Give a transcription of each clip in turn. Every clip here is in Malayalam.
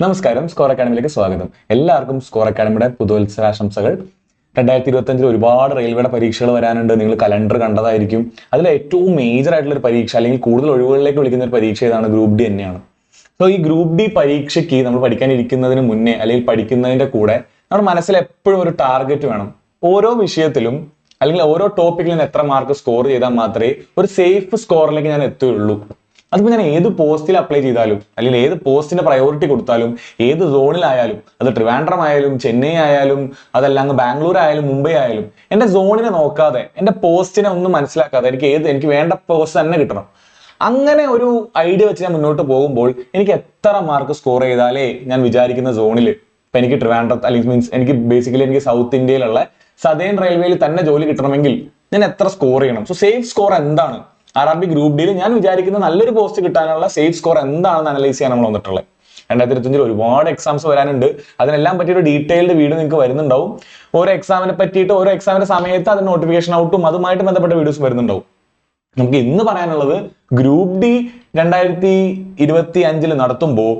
നമസ്കാരം സ്കോർ അക്കാഡമിയിലേക്ക് സ്വാഗതം. എല്ലാവർക്കും സ്കോർ അക്കാഡമിയുടെ പുതുവത്സരാശംസകൾ. രണ്ടായിരത്തി ഇരുപത്തി അഞ്ചിൽ ഒരുപാട് റെയിൽവേയുടെ പരീക്ഷകൾ വരാനുണ്ട്. നിങ്ങൾ കലണ്ടർ കണ്ടതായിരിക്കും. അതിൽ ഏറ്റവും മേജർ ആയിട്ടുള്ള ഒരു പരീക്ഷ അല്ലെങ്കിൽ കൂടുതൽ ഒഴിവുകളിലേക്ക് വിളിക്കുന്ന ഒരു പരീക്ഷ ഏതാണ്? ഗ്രൂപ്പ് ഡി തന്നെയാണ്. സോ ഈ ഗ്രൂപ്പ് ഡി പരീക്ഷയ്ക്ക് നമ്മൾ പഠിക്കാനിരിക്കുന്നതിന് മുന്നേ അല്ലെങ്കിൽ പഠിക്കുന്നതിന്റെ കൂടെ നമ്മുടെ മനസ്സിൽ എപ്പോഴും ഒരു ടാർഗറ്റ് വേണം. ഓരോ വിഷയത്തിലും അല്ലെങ്കിൽ ഓരോ ടോപ്പിക്കിലും എത്ര മാർക്ക് സ്കോർ ചെയ്താൽ മാത്രമേ ഒരു സേഫ് സ്കോറിലേക്ക് ഞാൻ എത്തുകയുള്ളൂ. അതിപ്പോ ഞാൻ ഏത് പോസ്റ്റിൽ അപ്ലൈ ചെയ്താലും അല്ലെങ്കിൽ ഏത് പോസ്റ്റിന് പ്രയോറിറ്റി കൊടുത്താലും ഏത് സോണിലായാലും അത് ട്രിവാൻഡ്രം ആയാലും ചെന്നൈ ആയാലും അതല്ല അങ്ങ് ബാംഗ്ലൂർ ആയാലും മുംബൈ ആയാലും എന്റെ സോണിനെ നോക്കാതെ എന്റെ പോസ്റ്റിനെ ഒന്നും മനസ്സിലാക്കാതെ എനിക്ക് ഏത് എനിക്ക് വേണ്ട പോസ്റ്റ് തന്നെ കിട്ടണം. അങ്ങനെ ഒരു ഐഡിയ വെച്ച് ഞാൻ മുന്നോട്ട് പോകുമ്പോൾ എനിക്ക് എത്ര മാർക്ക് സ്കോർ ചെയ്താലേ ഞാൻ വിചാരിക്കുന്ന സോണിൽ ഇപ്പൊ എനിക്ക് ട്രിവാൻഡ്രത്ത് അല്ലെങ്കിൽ മീൻസ് എനിക്ക് ബേസിക്കലി എനിക്ക് സൗത്ത് ഇന്ത്യയിലുള്ള സദേൺ റെയിൽവേയിൽ തന്നെ ജോലി കിട്ടണമെങ്കിൽ ഞാൻ എത്ര സ്കോർ ചെയ്യണം? സോ സേഫ് സ്കോർ എന്താണ്? ആർ ആർ ബി ഗ്രൂപ്പ് ഡിയിൽ ഞാൻ വിചാരിക്കുന്ന നല്ലൊരു പോസ്റ്റ് കിട്ടാനുള്ള സേഫ് സ്കോർ എന്താണെന്ന് അനലൈസ് ചെയ്യാൻ നമ്മൾ വന്നിട്ടുള്ളത് രണ്ടായിരത്തി ഇരുപത്തഞ്ചിൽ ഒരുപാട് എക്സാംസ് വരാനുണ്ട്. അതിനെല്ലാം പറ്റിയൊരു ഡീറ്റെയിൽഡ് വീഡിയോ നിങ്ങൾക്ക് വരുന്നുണ്ടാവും. ഓരോ എക്സാമിനെ പറ്റിയിട്ട് ഓരോ എക്സാമിന്റെ സമയത്ത് അതിന് നോട്ടിഫിക്കേഷൻ ഔട്ടും അതുമായിട്ട് ബന്ധപ്പെട്ട വീഡിയോസ് വരുന്നുണ്ടാവും. നമുക്ക് ഇന്ന് പറയാനുള്ളത് ഗ്രൂപ്പ് ഡി രണ്ടായിരത്തി ഇരുപത്തി അഞ്ചിൽ നടത്തുമ്പോൾ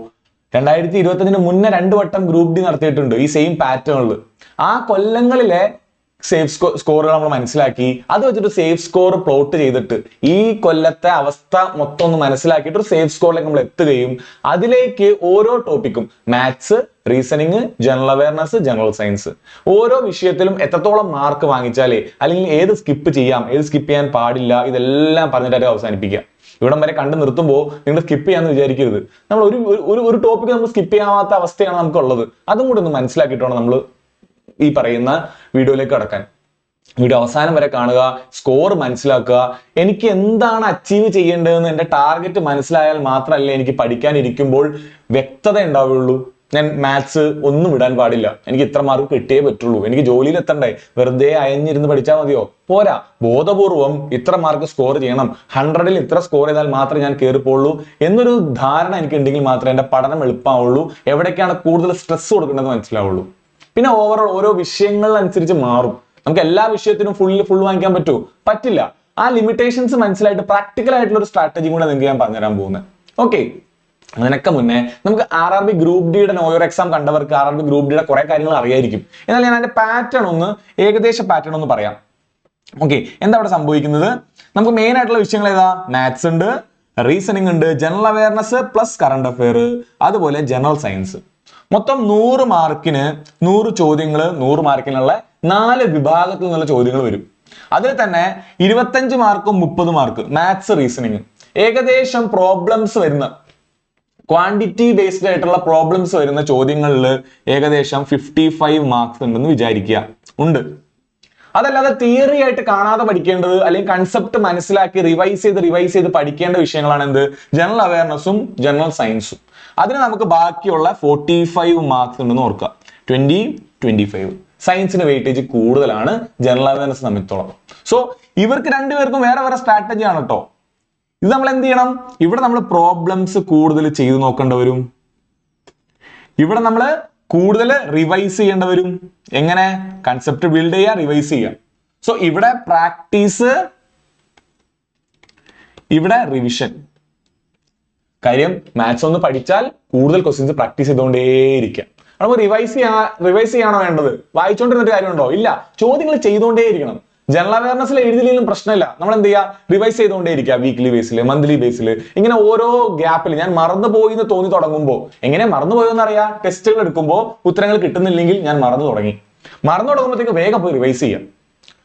രണ്ടായിരത്തി ഇരുപത്തഞ്ചിന് മുന്നേ രണ്ടു വട്ടം ഗ്രൂപ്പ് ഡി നടത്തിയിട്ടുണ്ട്. ഈ സെയിം പാറ്റേണിൽ ആ കൊല്ലങ്ങളിലെ സേഫ് സ്കോ സ്കോറുകൾ നമ്മൾ മനസ്സിലാക്കി. അത് വെച്ചിട്ട് സേഫ് സ്കോർ പ്ലോട്ട് ചെയ്തിട്ട് ഈ കൊല്ലത്തെ അവസ്ഥ മൊത്തം ഒന്ന് മനസ്സിലാക്കിയിട്ട് ഒരു സേഫ് സ്കോറിലേക്ക് നമ്മൾ എത്തുകയും അതിലേക്ക് ഓരോ ടോപ്പിക്കും maths reasoning general awareness general science ഓരോ വിഷയത്തിലും എത്രത്തോളം മാർക്ക് വാങ്ങിച്ചാലേ അല്ലെങ്കിൽ ഏത് സ്കിപ്പ് ചെയ്യാം ഏത് സ്കിപ്പ് ചെയ്യാൻ പാടില്ല ഇതെല്ലാം പറഞ്ഞിട്ടായിട്ട് അവസാനിപ്പിക്കുക. ഇവിടം വരെ കണ്ടു നിർത്തുമ്പോൾ നിങ്ങൾ സ്കിപ്പ് ചെയ്യാന്ന് വിചാരിക്കരുത്. നമ്മൾ ഒരു ഒരു ടോപ്പിക്ക് ടോപ്പിക് നമ്മൾ സ്കിപ്പ് ചെയ്യാത്ത അവസ്ഥയാണ് നമുക്കുള്ളത്. അതും കൂടി ഒന്ന് മനസ്സിലാക്കിയിട്ടാണ് നമ്മൾ ഈ പറയുന്ന വീഡിയോയിലേക്ക് കടക്കാൻ. വീഡിയോ അവസാനം വരെ കാണുക സ്കോർ മനസ്സിലാക്കുക. എനിക്ക് എന്താണ് അച്ചീവ് ചെയ്യേണ്ടതെന്ന് എന്റെ ടാർഗറ്റ് മനസ്സിലായാൽ മാത്രമല്ല എനിക്ക് പഠിക്കാനിരിക്കുമ്പോൾ വ്യക്തത ഉണ്ടാവുള്ളൂ. ഞാൻ മാത്സ് ഒന്നും വിടാൻ പാടില്ല. എനിക്ക് ഇത്ര മാർക്ക് കിട്ടിയേ പറ്റുള്ളൂ. എനിക്ക് ജോലിയിൽ എത്തണ്ടേ? വെറുതെ അയഞ്ഞിരുന്ന് പഠിച്ചാൽ മതിയോ? പോരാ. ബോധപൂർവം ഇത്ര മാർക്ക് സ്കോർ ചെയ്യണം. ഹൺഡ്രഡിൽ ഇത്ര സ്കോർ ചെയ്താൽ മാത്രമേ ഞാൻ കയറിപ്പോളൂ എന്നൊരു ധാരണ എനിക്ക് ഉണ്ടെങ്കിൽ മാത്രമേ എന്റെ പഠനം എളുപ്പമാവുള്ളൂ. എവിടേക്കാണ് കൂടുതൽ സ്ട്രെസ് കൊടുക്കേണ്ടത് മനസ്സിലാവുള്ളൂ. പിന്നെ ഓവറോൾ ഓരോ വിഷയങ്ങളനുസരിച്ച് മാറും. നമുക്ക് എല്ലാ വിഷയത്തിനും ഫുൾ ഫുൾ വാങ്ങിക്കാൻ പറ്റുമോ? പറ്റില്ല. ആ ലിമിറ്റേഷൻസ് മനസ്സിലായിട്ട് പ്രാക്ടിക്കൽ ആയിട്ടുള്ള ഒരു സ്ട്രാറ്റജി കൂടെ നിങ്ങൾക്ക് ഞാൻ പറഞ്ഞുതരാൻ പോകുന്നത്. ഓക്കെ അതിനൊക്കെ മുന്നേ നമുക്ക് ആർ ആർ ബി ഗ്രൂപ്പ് ഡിയുടെ ഓരോ എക്സാം കണ്ടവർക്ക് ആർ ആർ ബി ഗ്രൂപ്പ് ഡിയുടെ കുറെ കാര്യങ്ങൾ അറിയായിരിക്കും. എന്നാൽ ഞാൻ അതിന്റെ പാറ്റേൺ ഒന്ന് ഏകദേശ പാറ്റേൺ ഒന്ന് പറയാം. ഓക്കെ എന്താ അവിടെ സംഭവിക്കുന്നത്? നമുക്ക് മെയിൻ ആയിട്ടുള്ള വിഷയങ്ങൾ ഏതാ? മാത്സ് ഉണ്ട് റീസണിങ് ഉണ്ട് general awareness plus current affair അതുപോലെ ജനറൽ സയൻസ് മൊത്തം നൂറ് മാർക്കിന് നൂറ് ചോദ്യങ്ങൾ നൂറ് മാർക്കിനുള്ള നാല് വിഭാഗത്തിൽ നിന്നുള്ള ചോദ്യങ്ങൾ വരും. അതിൽ തന്നെ ഇരുപത്തഞ്ച് മാർക്കും മുപ്പത് മാർക്കും മാത്സ് റീസണിങ് ഏകദേശം പ്രോബ്ലംസ് വരുന്ന ക്വാണ്ടിറ്റി ബേസ്ഡ് ആയിട്ടുള്ള പ്രോബ്ലംസ് വരുന്ന ചോദ്യങ്ങളിൽ ഏകദേശം ഫിഫ്റ്റി ഫൈവ് മാർക്സ് ഉണ്ടെന്ന് വിചാരിക്കുക. ഉണ്ട്. അതല്ലാതെ തിയറി ആയിട്ട് കാണാതെ പഠിക്കേണ്ടത് അല്ലെങ്കിൽ കൺസെപ്റ്റ് മനസ്സിലാക്കി റിവൈസ് ചെയ്ത് റിവൈസ് ചെയ്ത് പഠിക്കേണ്ട വിഷയങ്ങളാണ് എന്ത്? ജനറൽ അവയർനെസ്സും ജനറൽ സയൻസും അതിന് നമുക്ക് ബാക്കിയുള്ള ഫോർട്ടി ഫൈവ് മാർക്സ് ഉണ്ടെന്ന് ഓർക്കുക. ട്വന്റി ട്വന്റി ഫൈവ് സയൻസിന് വെയിറ്റേജ് കൂടുതലാണ് ജനറൽ അവയർനെസ് സംബന്ധിച്ചോളം സോ ഇവർക്ക് രണ്ടുപേർക്കും വേറെ വേറെ സ്ട്രാറ്റജി ആണ് കേട്ടോ ഇത് നമ്മൾ എന്ത് ചെയ്യണം? ഇവിടെ നമ്മൾ പ്രോബ്ലംസ് കൂടുതൽ ചെയ്തു നോക്കേണ്ട വരും. ഇവിടെ നമ്മൾ കൂടുതൽ റിവൈസ് ചെയ്യേണ്ട വരും. എങ്ങനെ? കൺസെപ്റ്റ് ബിൽഡ് ചെയ്യുക റിവൈസ് ചെയ്യുക. സോ ഇവിടെ പ്രാക്ടീസ് ഇവിടെ റിവിഷൻ കാര്യം മാത്സ് ഒന്ന് പഠിച്ചാൽ കൂടുതൽ ക്വസ്റ്റ്യൻസ് പ്രാക്ടീസ് ചെയ്തുകൊണ്ടേയിരിക്കാം നമുക്ക് റിവൈസ് ചെയ്യാ റിവൈസ് ചെയ്യാണോ വേണ്ടത്? വായിച്ചുകൊണ്ടിരുന്നിട്ട് കാര്യമുണ്ടോ? ഇല്ല. ചോദ്യങ്ങൾ ചെയ്തുകൊണ്ടേയിരിക്കണം ജനറൽ അവയർനെസ്സിൽ എഴുതിയില്ലെങ്കിലും പ്രശ്നമില്ല. നമ്മൾ എന്ത് ചെയ്യുക റിവൈസ് ചെയ്തുകൊണ്ടേയിരിക്കുക വീക്ക്ലി ബേസിൽ മന്ത്ലി ബേസിൽ ഇങ്ങനെ ഓരോ ഗ്യാപ്പിൽ ഞാൻ മറന്നുപോയി എന്ന് തോന്നി തുടങ്ങുമ്പോൾ എങ്ങനെ മറന്നുപോയെന്ന് അറിയാം ടെസ്റ്റുകൾ എടുക്കുമ്പോൾ ഉത്തരങ്ങൾ കിട്ടുന്നില്ലെങ്കിൽ ഞാൻ മറന്നു തുടങ്ങി. മറന്നു തുടങ്ങുമ്പോഴത്തേക്ക് വേഗം പോയി റിവൈസ് ചെയ്യാം.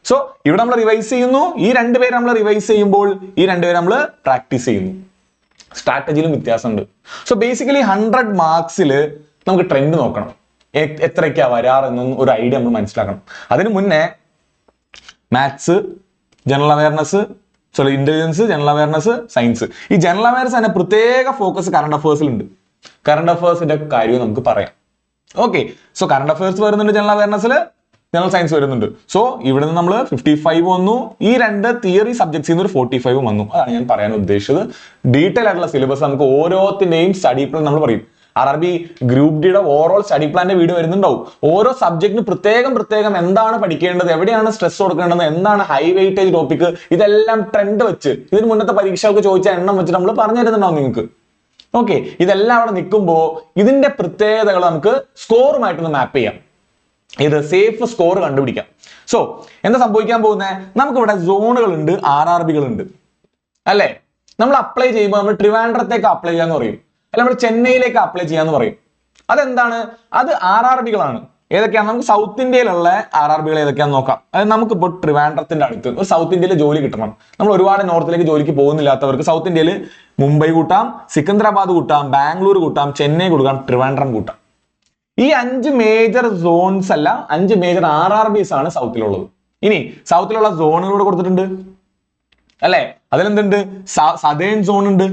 സോ ഇവിടെ നമ്മൾ റിവൈസ് ചെയ്യുന്നു. ഈ രണ്ടുപേരെ നമ്മൾ റിവൈസ് ചെയ്യുമ്പോൾ ഈ രണ്ടുപേരെ നമ്മൾ പ്രാക്ടീസ് ചെയ്യുന്നു. സ്ട്രാറ്റജിയിലും വ്യത്യാസമുണ്ട്. സോ ബേസിക്കലി ഹൺഡ്രഡ് മാർക്സിൽ നമുക്ക് ട്രെൻഡ് നോക്കണം. എത്രയ്ക്കാ വരാറെന്നും ഒരു ഐഡിയ നമ്മൾ മനസ്സിലാക്കണം. അതിന് മുന്നേ maths general awareness sorry intelligence general awareness science ഈ ജനറൽ അവയർനെസ് തന്നെ പ്രത്യേക ഫോക്കസ് കറണ്ട് അഫേഴ്സിലുണ്ട് കറണ്ട് അഫേഴ്സിന്റെ കാര്യവും നമുക്ക് പറയാം. ഓക്കെ സോ കറണ്ട് അഫേഴ്സ് വരുന്നുണ്ട് ജനറൽ അവയർനെസ്സിൽ ജനറൽ സയൻസ് വരുന്നുണ്ട്. സോ ഇവിടെ നിന്ന് നമ്മൾ ഫിഫ്റ്റി ഫൈവ് വന്നു. ഈ രണ്ട് തിയറി സബ്ജക്ട്സിൽ നിന്ന് ഒരു ഫോർട്ടി ഫൈവ് വന്നു. അതാണ് ഞാൻ പറയാൻ ഉദ്ദേശിച്ചത്. ഡീറ്റെയിൽ ആയിട്ടുള്ള സിലബസ് നമുക്ക് ഓരോത്തിന്റെയും സ്റ്റഡി പ്ലാൻ നമ്മൾ പറയും. ആർ ആർ ബി ഗ്രൂപ്പ് ഡിയുടെ ഓവറോൾ സ്റ്റഡി പ്ലാന്റെ വീഡിയോ വരുന്നുണ്ടാവും. ഓരോ സബ്ജക്റ്റിന് പ്രത്യേകം പ്രത്യേകം എന്താണ് പഠിക്കേണ്ടത് എവിടെയാണ് സ്ട്രെസ് കൊടുക്കേണ്ടത് എന്താണ് ഹൈ വെയിറ്റേജ് ടോപ്പിക് ഇതെല്ലാം ട്രെൻഡ് വെച്ച് ഇതിന് മുന്നത്തെ പരീക്ഷകൾക്ക് ചോദിച്ച എണ്ണം വെച്ച് നമ്മൾ പറഞ്ഞു തരുന്നുണ്ടാവും നിങ്ങൾക്ക്. ഓക്കെ ഇതെല്ലാം അവിടെ നിൽക്കുമ്പോൾ ഇതിന്റെ പ്രത്യേകതകൾ നമുക്ക് സ്കോറുമായിട്ടൊന്ന് മാപ്പ് ചെയ്യാം. ഇത് സേഫ് സ്കോർ കണ്ടുപിടിക്കാം. സോ എന്താ സംഭവിക്കാൻ പോകുന്നത് നമുക്കിവിടെ സോണുകൾ ഉണ്ട് ആർ ആർ ബികൾ ഉണ്ട് അല്ലേ? നമ്മൾ അപ്ലൈ ചെയ്യുമ്പോൾ നമ്മൾ ട്രിവാൻഡ്രത്തേക്ക് അപ്ലൈ ചെയ്യാന്ന് പറയും. അല്ല നമ്മൾ ചെന്നൈയിലേക്ക് അപ്ലൈ ചെയ്യാന്ന് പറയും. അതെന്താണ്? അത് ആർ ആർ ബികളാണ് ഏതൊക്കെയാണ്? നമുക്ക് സൗത്ത് ഇന്ത്യയിലുള്ള ആർ ആർ ബികൾ ഏതൊക്കെയാണെന്ന് നോക്കാം. അത് നമുക്കിപ്പോൾ ട്രിവാൻഡ്രത്തിന്റെ അടുത്ത്. ഒരു സൗത്ത് ഇന്ത്യയിൽ ജോലി കിട്ടണം. നമ്മൾ ഒരുപാട് നോർത്തിലേക്ക് ജോലിക്ക് പോകുന്നില്ലാത്തവർക്ക് സൗത്ത് ഇന്ത്യയിൽ മുംബൈ കൂട്ടാം സിക്കന്ദരാബാദ് കൂട്ടാം ബാംഗ്ലൂർ കൂട്ടാം ചെന്നൈ കൂട്ടാം ട്രിവാൻഡ്രം കൂട്ടാം. ഈ അഞ്ച് മേജർ സോൺസ് അല്ല അഞ്ച് മേജർ ആർ ആർ ബിസ് ആണ് സൗത്തിലുള്ളത്. ഇനി സൗത്തിലുള്ള സോണുകളൂടെ കൊടുത്തിട്ടുണ്ട്. അല്ലേ? അതിലെന്തുണ്ട്? സദേൺ സോൺ ഉണ്ട്.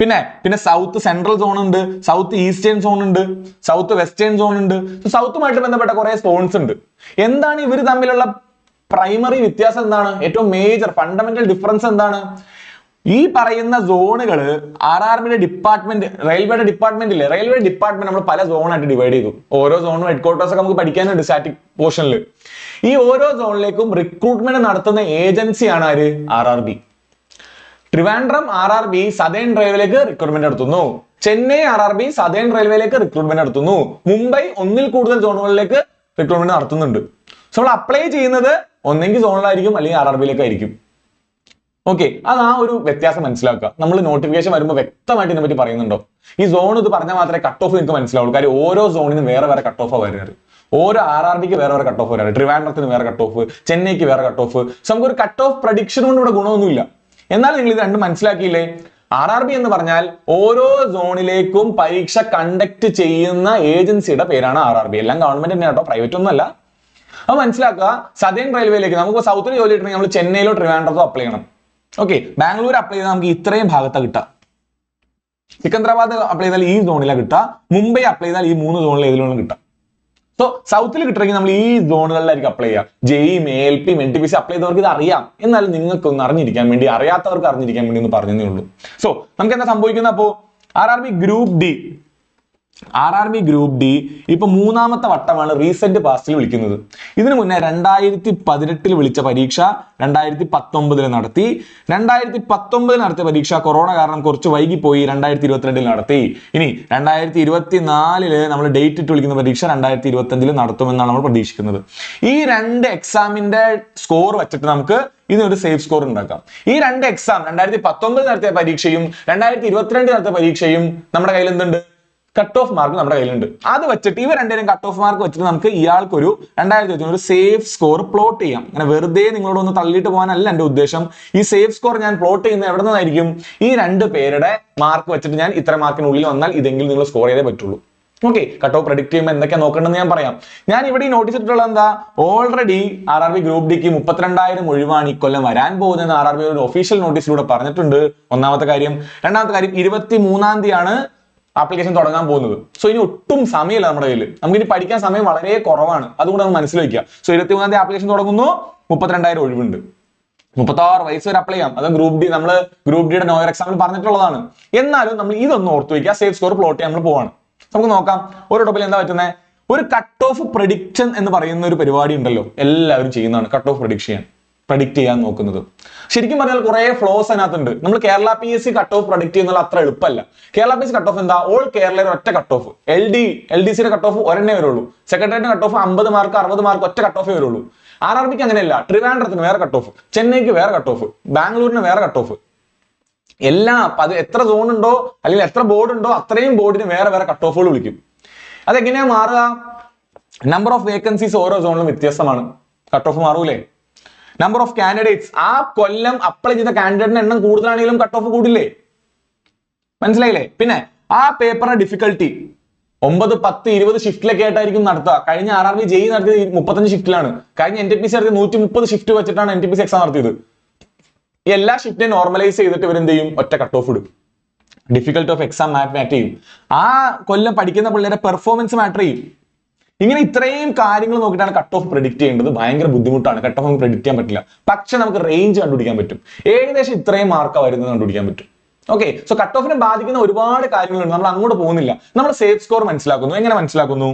പിന്നെ പിന്നെ സൗത്ത് സെൻട്രൽ സോൺ ഉണ്ട് സൗത്ത് ഈസ്റ്റേൺ സോൺ ഉണ്ട് സൗത്ത് വെസ്റ്റേൺ സോൺ ഉണ്ട്. സൗത്തുമായിട്ട് ബന്ധപ്പെട്ട കുറെ സോൺസ് ഉണ്ട്. എന്താണ് ഇവർ തമ്മിലുള്ള പ്രൈമറി വ്യത്യാസം എന്താണ്? ഏറ്റവും മേജർ ഫണ്ടമെന്റൽ ഡിഫറൻസ് എന്താണ്? ഈ പറയുന്ന സോണുകൾ ആർ ആർ ബിയുടെ ഡിപ്പാർട്ട്മെന്റ് റെയിൽവേയുടെ ഡിപ്പാർട്ട്മെന്റ് ഇല്ലേ? റെയിൽവേ ഡിപ്പാർട്ട്മെന്റ് നമ്മൾ പല സോണായിട്ട് ഡിവൈഡ് ചെയ്തു. ഓരോ സോണും ഹെഡ് ക്വാർട്ടേഴ്സ് ഒക്കെ നമുക്ക് പഠിക്കാനുണ്ട് സ്റ്റാറ്റിക് പോർഷനിൽ ഈ ഓരോ സോണിലേക്കും റിക്രൂട്ട്മെന്റ് നടത്തുന്ന ഏജൻസിയാണ് ആര്? R R B Trivandrum R R B southern റെയിൽവേയിലേക്ക് recruitment നടത്തുന്നു. Chennai R R B southern റെയിൽവേയിലേക്ക് recruitment നടത്തുന്നു. മുംബൈ ഒന്നിൽ കൂടുതൽ സോണുകളിലേക്ക് റിക്രൂട്ട്മെന്റ് നടത്തുന്നുണ്ട്. സോ നമ്മൾ അപ്ലൈ ചെയ്യുന്നത് ഒന്നെങ്കിൽ സോണിലായിരിക്കും അല്ലെങ്കിൽ ആർ ആർ ബിയിലേക്കായിരിക്കും ഓക്കെ അത് ആ ഒരു വ്യത്യാസം മനസ്സിലാക്കുക. നമ്മൾ നോട്ടിഫിക്കേഷൻ വരുമ്പോൾ വ്യക്തമായിട്ട് ഇതിനെ പറ്റി പറയുന്നുണ്ടോ? ഈ സോൺ ഇത് പറഞ്ഞാൽ മാത്രമേ കട്ട് ഓഫ് നിങ്ങൾക്ക് മനസ്സിലാവുള്ളൂ. കാര്യം ഓരോ സോണിനും വേറെ വേറെ കട്ട് ഓഫ് വരുന്നത് ഓരോ ആർ ആർ ബിക്ക് വേറെ വേറെ കട്ട് ഓഫ് വരാറ്. ട്രിവാൻഡ്രത്തിന് വേറെ കട്ട് ഓഫ് ചെന്നൈക്ക് വേറെ കട്ട് ഓഫ് സോ നമുക്കൊരു കട്ട് ഓഫ് പ്രഡിക്ഷൻ കൊണ്ട് ഇവിടെ ഗുണമൊന്നുമില്ല. എന്നാൽ നിങ്ങൾ ഇത് രണ്ടും മനസ്സിലാക്കിയില്ലേ? ആർ ആർ ബി എന്ന് പറഞ്ഞാൽ ഓരോ സോണിലേക്കും പരീക്ഷ കണ്ടക്ട് ചെയ്യുന്ന ഏജൻസിയുടെ പേരാണ് ആർ ആർ ബി എല്ലാം ഗവൺമെന്റ് തന്നെ കേട്ടോ. പ്രൈവറ്റ് ഒന്നുമല്ല. അത് മനസ്സിലാക്കുക. സദേൺ റെയിൽവേയിലേക്ക് നമുക്ക് സൗത്തിന് ജോലി കിട്ടണമെങ്കിൽ നമ്മൾ ചെന്നൈയിലോ ട്രിവാൻഡ്രത്തോ അപ്ലൈ ചെയ്യണം. ഓക്കെ ബാംഗ്ലൂർ അപ്ലൈ ചെയ്താൽ നമുക്ക് ഇത്രയും ഭാഗത്താണ് കിട്ടുക. സിക്കന്ദ്രാബാദ് അപ്ലൈ ചെയ്താൽ ഈ സോണിലാണ് കിട്ടുക. മുംബൈ അപ്ലൈ ചെയ്താൽ ഈ മൂന്ന് സോണിൽ ഏതിലും കിട്ടുക. സോ സൗത്തിൽ കിട്ടണമെങ്കിൽ നമ്മൾ ഈ സോണുകളിലായിരിക്കും അപ്ലൈ ചെയ്യുക. ജെയും എൽ പിയും N T P C apply ചെയ്തവർക്ക് ഇത് അറിയാം. എന്നാലും നിങ്ങൾക്ക് ഒന്ന് അറിഞ്ഞിരിക്കാൻ വേണ്ടി അറിയാത്തവർക്ക് അറിഞ്ഞിരിക്കാൻ വേണ്ടി ഒന്ന് പറഞ്ഞതേ ഉള്ളൂ. സോ നമുക്ക് എന്താ സംഭവിക്കുന്നത്? അപ്പോ R R B group D R R B group D ഇപ്പൊ മൂന്നാമത്തെ വട്ടമാണ് റീസെന്റ് പാസ്റ്റിൽ വിളിക്കുന്നത്. ഇതിനു മുന്നേ രണ്ടായിരത്തി പതിനെട്ടിൽ വിളിച്ച പരീക്ഷ രണ്ടായിരത്തി പത്തൊമ്പതിൽ നടത്തി. രണ്ടായിരത്തി പത്തൊമ്പതിൽ നടത്തിയ പരീക്ഷ കൊറോണ കാരണം കുറച്ച് വൈകിപ്പോയി രണ്ടായിരത്തി ഇരുപത്തിരണ്ടിൽ നടത്തി. ഇനി രണ്ടായിരത്തി ഇരുപത്തി നാലിൽ നമ്മൾ ഡേറ്റ് ഇട്ട് വിളിക്കുന്ന പരീക്ഷ രണ്ടായിരത്തി ഇരുപത്തി അഞ്ചിൽ നടത്തുമെന്നാണ് നമ്മൾ പ്രതീക്ഷിക്കുന്നത്. ഈ രണ്ട് എക്സാമിന്റെ സ്കോർ വെച്ചിട്ട് നമുക്ക് ഇതിനൊരു സേഫ് സ്കോർ ഉണ്ടാക്കാം. ഈ രണ്ട് എക്സാം രണ്ടായിരത്തി പത്തൊമ്പത് നടത്തിയ പരീക്ഷയും രണ്ടായിരത്തി ഇരുപത്തിരണ്ട് നടത്തിയ പരീക്ഷയും നമ്മുടെ കയ്യിൽ എന്തുണ്ട്? കട്ട് ഓഫ് മാർക്ക് നമ്മുടെ കയ്യിലുണ്ട്. അത് വെച്ചിട്ട് ഇവ രണ്ടേരും കട്ട് ഓഫ് മാർക്ക് വെച്ചിട്ട് നമുക്ക് ഇയാൾക്കൊരു രണ്ടായിരത്തി ഇരുപത്തി ഒരു സേഫ് സ്കോർ പ്ലോട്ട് ചെയ്യാം. അങ്ങനെ വെറുതെ നിങ്ങളോട് ഒന്ന് തള്ളിയിട്ട് പോകാനല്ല എന്റെ ഉദ്ദേശം. ഈ സേഫ് സ്കോർ ഞാൻ പ്ലോട്ട് ചെയ്യുന്നത് എവിടെ നിന്നായിരിക്കും? ഈ രണ്ട് പേരുടെ മാർക്ക് വെച്ചിട്ട് ഞാൻ ഇത്ര മാർക്കിനുള്ളിൽ വന്നാൽ ഇതെങ്കിലും നിങ്ങൾ സ്കോർ ചെയ്തേ പറ്റുള്ളൂ. ഓക്കെ കട്ട് ഓഫ് പ്രഡിക്ട് ചെയ്യുമ്പോൾ എന്തൊക്കെയാ നോക്കേണ്ടതെന്ന് ഞാൻ പറയാം. ഞാൻ ഇവിടെ നോട്ടീസ് ഇട്ടിട്ടുള്ള എന്താ? Already R R B group ഡിക്ക് മുപ്പത്തിരണ്ടായിരം ഒഴിവാണ് ഇക്കൊല്ലം കൊല്ലം വരാൻ പോകുന്നതെന്ന് ആർ ആർ ബി ഒരു ഒഫീഷ്യൽ നോട്ടീസിലൂടെ പറഞ്ഞിട്ടുണ്ട്. ഒന്നാമത്തെ കാര്യം. രണ്ടാമത്തെ കാര്യം ഇരുപത്തി മൂന്നാം തീയതിയാണ് ആപ്ലിക്കേഷൻ തുടങ്ങാൻ പോകുന്നത്. സോ ഇനി ഒട്ടും സമയമില്ല നമ്മുടെ കയ്യിൽ നമുക്ക് ഇനി പഠിക്കാൻ സമയം വളരെ കുറവാണ്. അതുകൊണ്ട് നമ്മൾ മനസ്സിലാക്കുക സോ ഇരുപത്തി മൂന്നാം തീയതി ആപ്ലിക്കേഷൻ തുടങ്ങുന്നു. മുപ്പത്തിരണ്ടായിരം ഒഴിവുണ്ട്. മുപ്പത്താറ് വയസ്സ് വരെ അപ്ലൈ ചെയ്യാം. അത് ഗ്രൂപ്പ് ഡി നമ്മൾ ഗ്രൂപ്പ് ഡിയുടെ നോയർ എക്സാമിൽ പറഞ്ഞിട്ടുള്ളതാണ്. എന്നാലും നമ്മൾ ഇതൊന്ന് ഓർത്ത് വയ്ക്കുക സേഫ് സ്കോർ പ്ലോട്ട് ചെയ്യാൻ നമ്മൾ പോവാണ്. നമുക്ക് നോക്കാം. ഒരു ടോപ്പിൽ എന്താ പറ്റുന്നത് ഒരു കട്ട് ഓഫ് പ്രഡിക്ഷൻ എന്ന് പറയുന്ന ഒരു പരിപാടി ഉണ്ടല്ലോ. എല്ലാവരും ചെയ്യുന്നതാണ്. കട്ട് ഓഫ് പ്രഡിക്ഷൻ പ്രഡിക്റ്റ് ചെയ്യാൻ നോക്കുന്നത്. ശരിക്കും പറഞ്ഞാൽ കുറെ ഫ്ലോസ് അതിനകത്തുണ്ട്. നമ്മൾ Kerala P S C cut off predict ചെയ്യുന്നത് അത്ര എളുപ്പമല്ല. Kerala P S C cut off എന്താ? ഓൾ കേരളയുടെ ഒറ്റ cut off L D L D സിയുടെ കട്ട് ഓഫ് ഒരെണ്ണേ വരുള്ളൂ. സെക്രട്ടറിയുടെ കട്ട് ഓഫ് അമ്പത് മാർക്ക് അറുപത് മാർക്ക് ഒറ്റ കട്ട് ഓഫേ വരുള്ളൂ. ആർ ആർ ബിക്ക് അങ്ങനെയല്ല. ട്രിവാൻഡ്രത്തിന് വേറെ കട്ട് ഓഫ് ചെന്നൈക്ക് വേറെ കട്ട് ഓഫ് ബാംഗ്ലൂരിന് വേറെ കട്ട് ഓഫ് എല്ലാ അത് എത്ര സോൺ ഉണ്ടോ അല്ലെങ്കിൽ എത്ര ബോർഡ് ഉണ്ടോ അത്രയും ബോർഡിന് വേറെ വേറെ കട്ട് ഓഫുകൾ വിളിക്കും. അതെങ്ങനെയാ മാറുക? നമ്പർ ഓഫ് വേക്കൻസീസ് ഓരോ സോണിലും വ്യത്യസ്തമാണ്. കട്ട് ഓഫ് മാറൂലേ? നമ്പർ ഓഫ് കാൻഡിഡേറ്റ്സ് ആ കൊല്ലം അപ്ലൈ ചെയ്ത കാൻഡിഡേറ്റിന്റെ എണ്ണം കൂടുതലാണെങ്കിലും കട്ട് ഓഫ് കൂടില്ലേ? മനസ്സിലായില്ലേ? പിന്നെ ആ പേപ്പറിന്റെ ഡിഫിക്കൽട്ടി ഒമ്പത് പത്ത് ഇരുപത് ഷിഫ്റ്റിലൊക്കെ ആയിട്ടായിരിക്കും നടത്തുക. കഴിഞ്ഞ ആർ ആർ ബി ജെയ് നടത്തിയത് മുപ്പത്തഞ്ച് ഷിഫ്റ്റിലാണ് കഴിഞ്ഞ എൻ ടി പി സി നടത്തിയത് നൂറ്റി മുപ്പത് ഷിഫ്റ്റ് വെച്ചിട്ടാണ് N T P C exam നടത്തിയത്. എല്ലാ ഷിഫ്റ്റിനെ നോർമലൈസ് ചെയ്തിട്ട് ഇവരെന്ത് ചെയ്യും? ഒറ്റ കട്ട് ഓഫ് ഇടും. ഡിഫിക്കൽട്ടി ഓഫ് എക്സാം മാറ്റർ ചെയ്യും. ആ കൊല്ലം പഠിക്കുന്ന പിള്ളേരെ പെർഫോമൻസ് മാറ്റർ ചെയ്യും. ഇങ്ങനെ ഇത്രയും കാര്യങ്ങൾ നോക്കിയിട്ടാണ് കട്ട് ഓഫ് പ്രെഡിക്റ്റ് ചെയ്യേണ്ടത്. ഭയങ്കര ബുദ്ധിമുട്ടാണ്. കട്ട് ഓഫ് നമുക്ക് പ്രെഡിക്റ്റ് ചെയ്യാൻ പറ്റില്ല. പക്ഷെ നമുക്ക് റേഞ്ച് കണ്ടുപിടിക്കാൻ പറ്റും. ഏകദേശം ഇത്രയും മാർക്ക് വരുന്നത് കണ്ടുപിടിക്കാൻ പറ്റും. ഓക്കെ സോ കട്ട് ഓഫിനെ ബാധിക്കുന്ന ഒരുപാട് കാര്യങ്ങളുണ്ട്. നമ്മൾ അങ്ങോട്ട് പോകുന്നില്ല. നമ്മൾ സേഫ് സ്കോർ മനസ്സിലാക്കുന്നു. എങ്ങനെ മനസ്സിലാക്കുന്നു?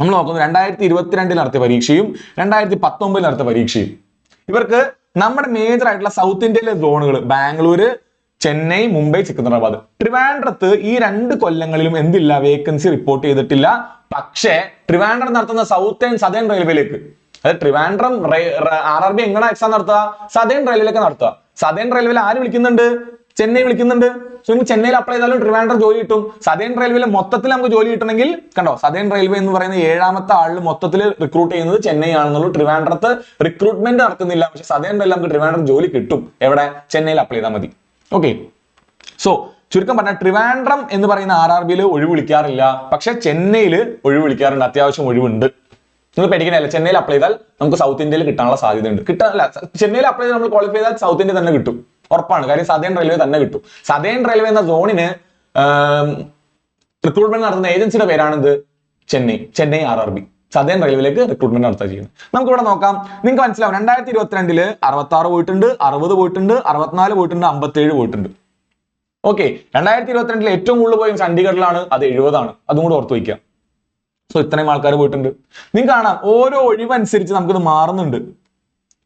നമ്മൾ നോക്കുന്നു. രണ്ടായിരത്തി ഇരുപത്തിരണ്ടിൽ നടത്തിയ പരീക്ഷയും രണ്ടായിരത്തി പത്തൊമ്പതിൽ നടത്തിയ പരീക്ഷയും. ഇവർക്ക് നമ്മുടെ മേജർ ആയിട്ടുള്ള സൗത്ത് ഇന്ത്യയിലെ സോണുകൾ ബാംഗ്ലൂര് ചെന്നൈ മുംബൈ സിക്കന്ദരാബാദ്. ട്രിവാൻഡ്രത്ത് ഈ രണ്ട് കൊല്ലങ്ങളിലും എന്തില്ല വേക്കൻസി റിപ്പോർട്ട് ചെയ്തിട്ടില്ല. പക്ഷേ ട്രിവാൻഡ്രം നടത്തുന്ന സൗത്ത് ആൻഡ് സദേൺ റെയിൽവേയിലേക്ക് അതായത് ട്രിവാൻഡ്രം ആർ ആർ ബി എങ്ങനെ എക്സാം നടത്തുക? സദേൺ റെയിൽവേയിലേക്ക് നടത്തുക. സദേൺ റെയിൽവേയിൽ ആര് വിളിക്കുന്നുണ്ട്? ചെന്നൈ വിളിക്കുന്നുണ്ട്. സോ നിങ്ങൾ ചെന്നൈയിൽ അപ്ലൈ ചെയ്താലും ട്രിവാൻഡ്രം ജോലി കിട്ടും. സദേൺ റെയിൽവേയിൽ മൊത്തത്തിൽ നമുക്ക് ജോലി കിട്ടണമെങ്കിൽ കണ്ടോ സദേൺ റെയിൽവേ എന്ന് പറയുന്ന ഏഴാമത്തെ ആളിൽ മൊത്തത്തിൽ റിക്രൂട്ട് ചെയ്യുന്നത് ചെന്നൈ ആണെന്നുള്ളൂ. ട്രിവാൻഡ്രത്ത് റിക്രൂട്ട്മെന്റ് നടക്കുന്നില്ല. പക്ഷെ സദേൺ റെയിൽ നമുക്ക് ട്രിവാൻഡ്രം ജോലി കിട്ടും. എവിടെ? ചെന്നൈയിൽ അപ്ലൈ ചെയ്താൽ മതി. ഓക്കെ സോ ചുരുക്കം പറഞ്ഞാൽ ട്രിവാൻഡ്രം എന്ന് പറയുന്ന ആർ ആർ ബിയിൽ ഒഴിവ് വിളിക്കാറില്ല. പക്ഷെ ചെന്നൈയിൽ ഒഴിവ് വിളിക്കാറുണ്ട്. അത്യാവശ്യം ഒഴിവുണ്ട്. നിങ്ങൾ പേടിക്കണല്ല ചെന്നൈയിൽ അപ്ലൈ ചെയ്താൽ നമുക്ക് സൗത്ത് ഇന്ത്യയിൽ കിട്ടാനുള്ള സാധ്യതയുണ്ട്. കിട്ടാനല്ല ചെന്നൈയിൽ അപ്ലൈ ചെയ്ത് നമ്മൾ ക്വാളിഫൈ ചെയ്താൽ സൗത്ത് ഇന്ത്യ തന്നെ കിട്ടും. ഉറപ്പാണ്. കാര്യം സദേൺ റെയിൽവേ തന്നെ കിട്ടും. സദേൺ റെയിൽവേ എന്ന സോണിന് റിക്രൂട്ട്മെന്റ് നടത്തുന്ന ഏജൻസിയുടെ പേരാണിത് Chennai. Chennai R R B. Southern റെയിൽവേയിലേക്ക് recruitment നടത്തുക ചെയ്യുന്നത് നമുക്ക് ഇവിടെ നോക്കാം. നിങ്ങൾക്ക് മനസ്സിലാവും രണ്ടായിരത്തി ഇരുപത്തിരണ്ടിൽ അറുപത്തി ആറ് പോയിട്ടുണ്ട് അറുപത് പോയിട്ടുണ്ട് അറുപത്തിനാല് പോയിട്ടുണ്ട് അമ്പത്തേഴ് പോയിട്ടുണ്ട്. ഓക്കെ രണ്ടായിരത്തി ഇരുപത്തിരണ്ടിൽ ഏറ്റവും കൂടുതൽ പോയി ചണ്ഡീഗഡിലാണ് അത് എഴുപതാണ്. അതും കൂടെ ഓർത്ത് വയ്ക്കാം സോ ഇത്രയും ആൾക്കാർ പോയിട്ടുണ്ട്. നിങ്ങൾക്ക് കാണാം ഓരോ ഒഴിവനുസരിച്ച് നമുക്കിത് മാറുന്നുണ്ട്.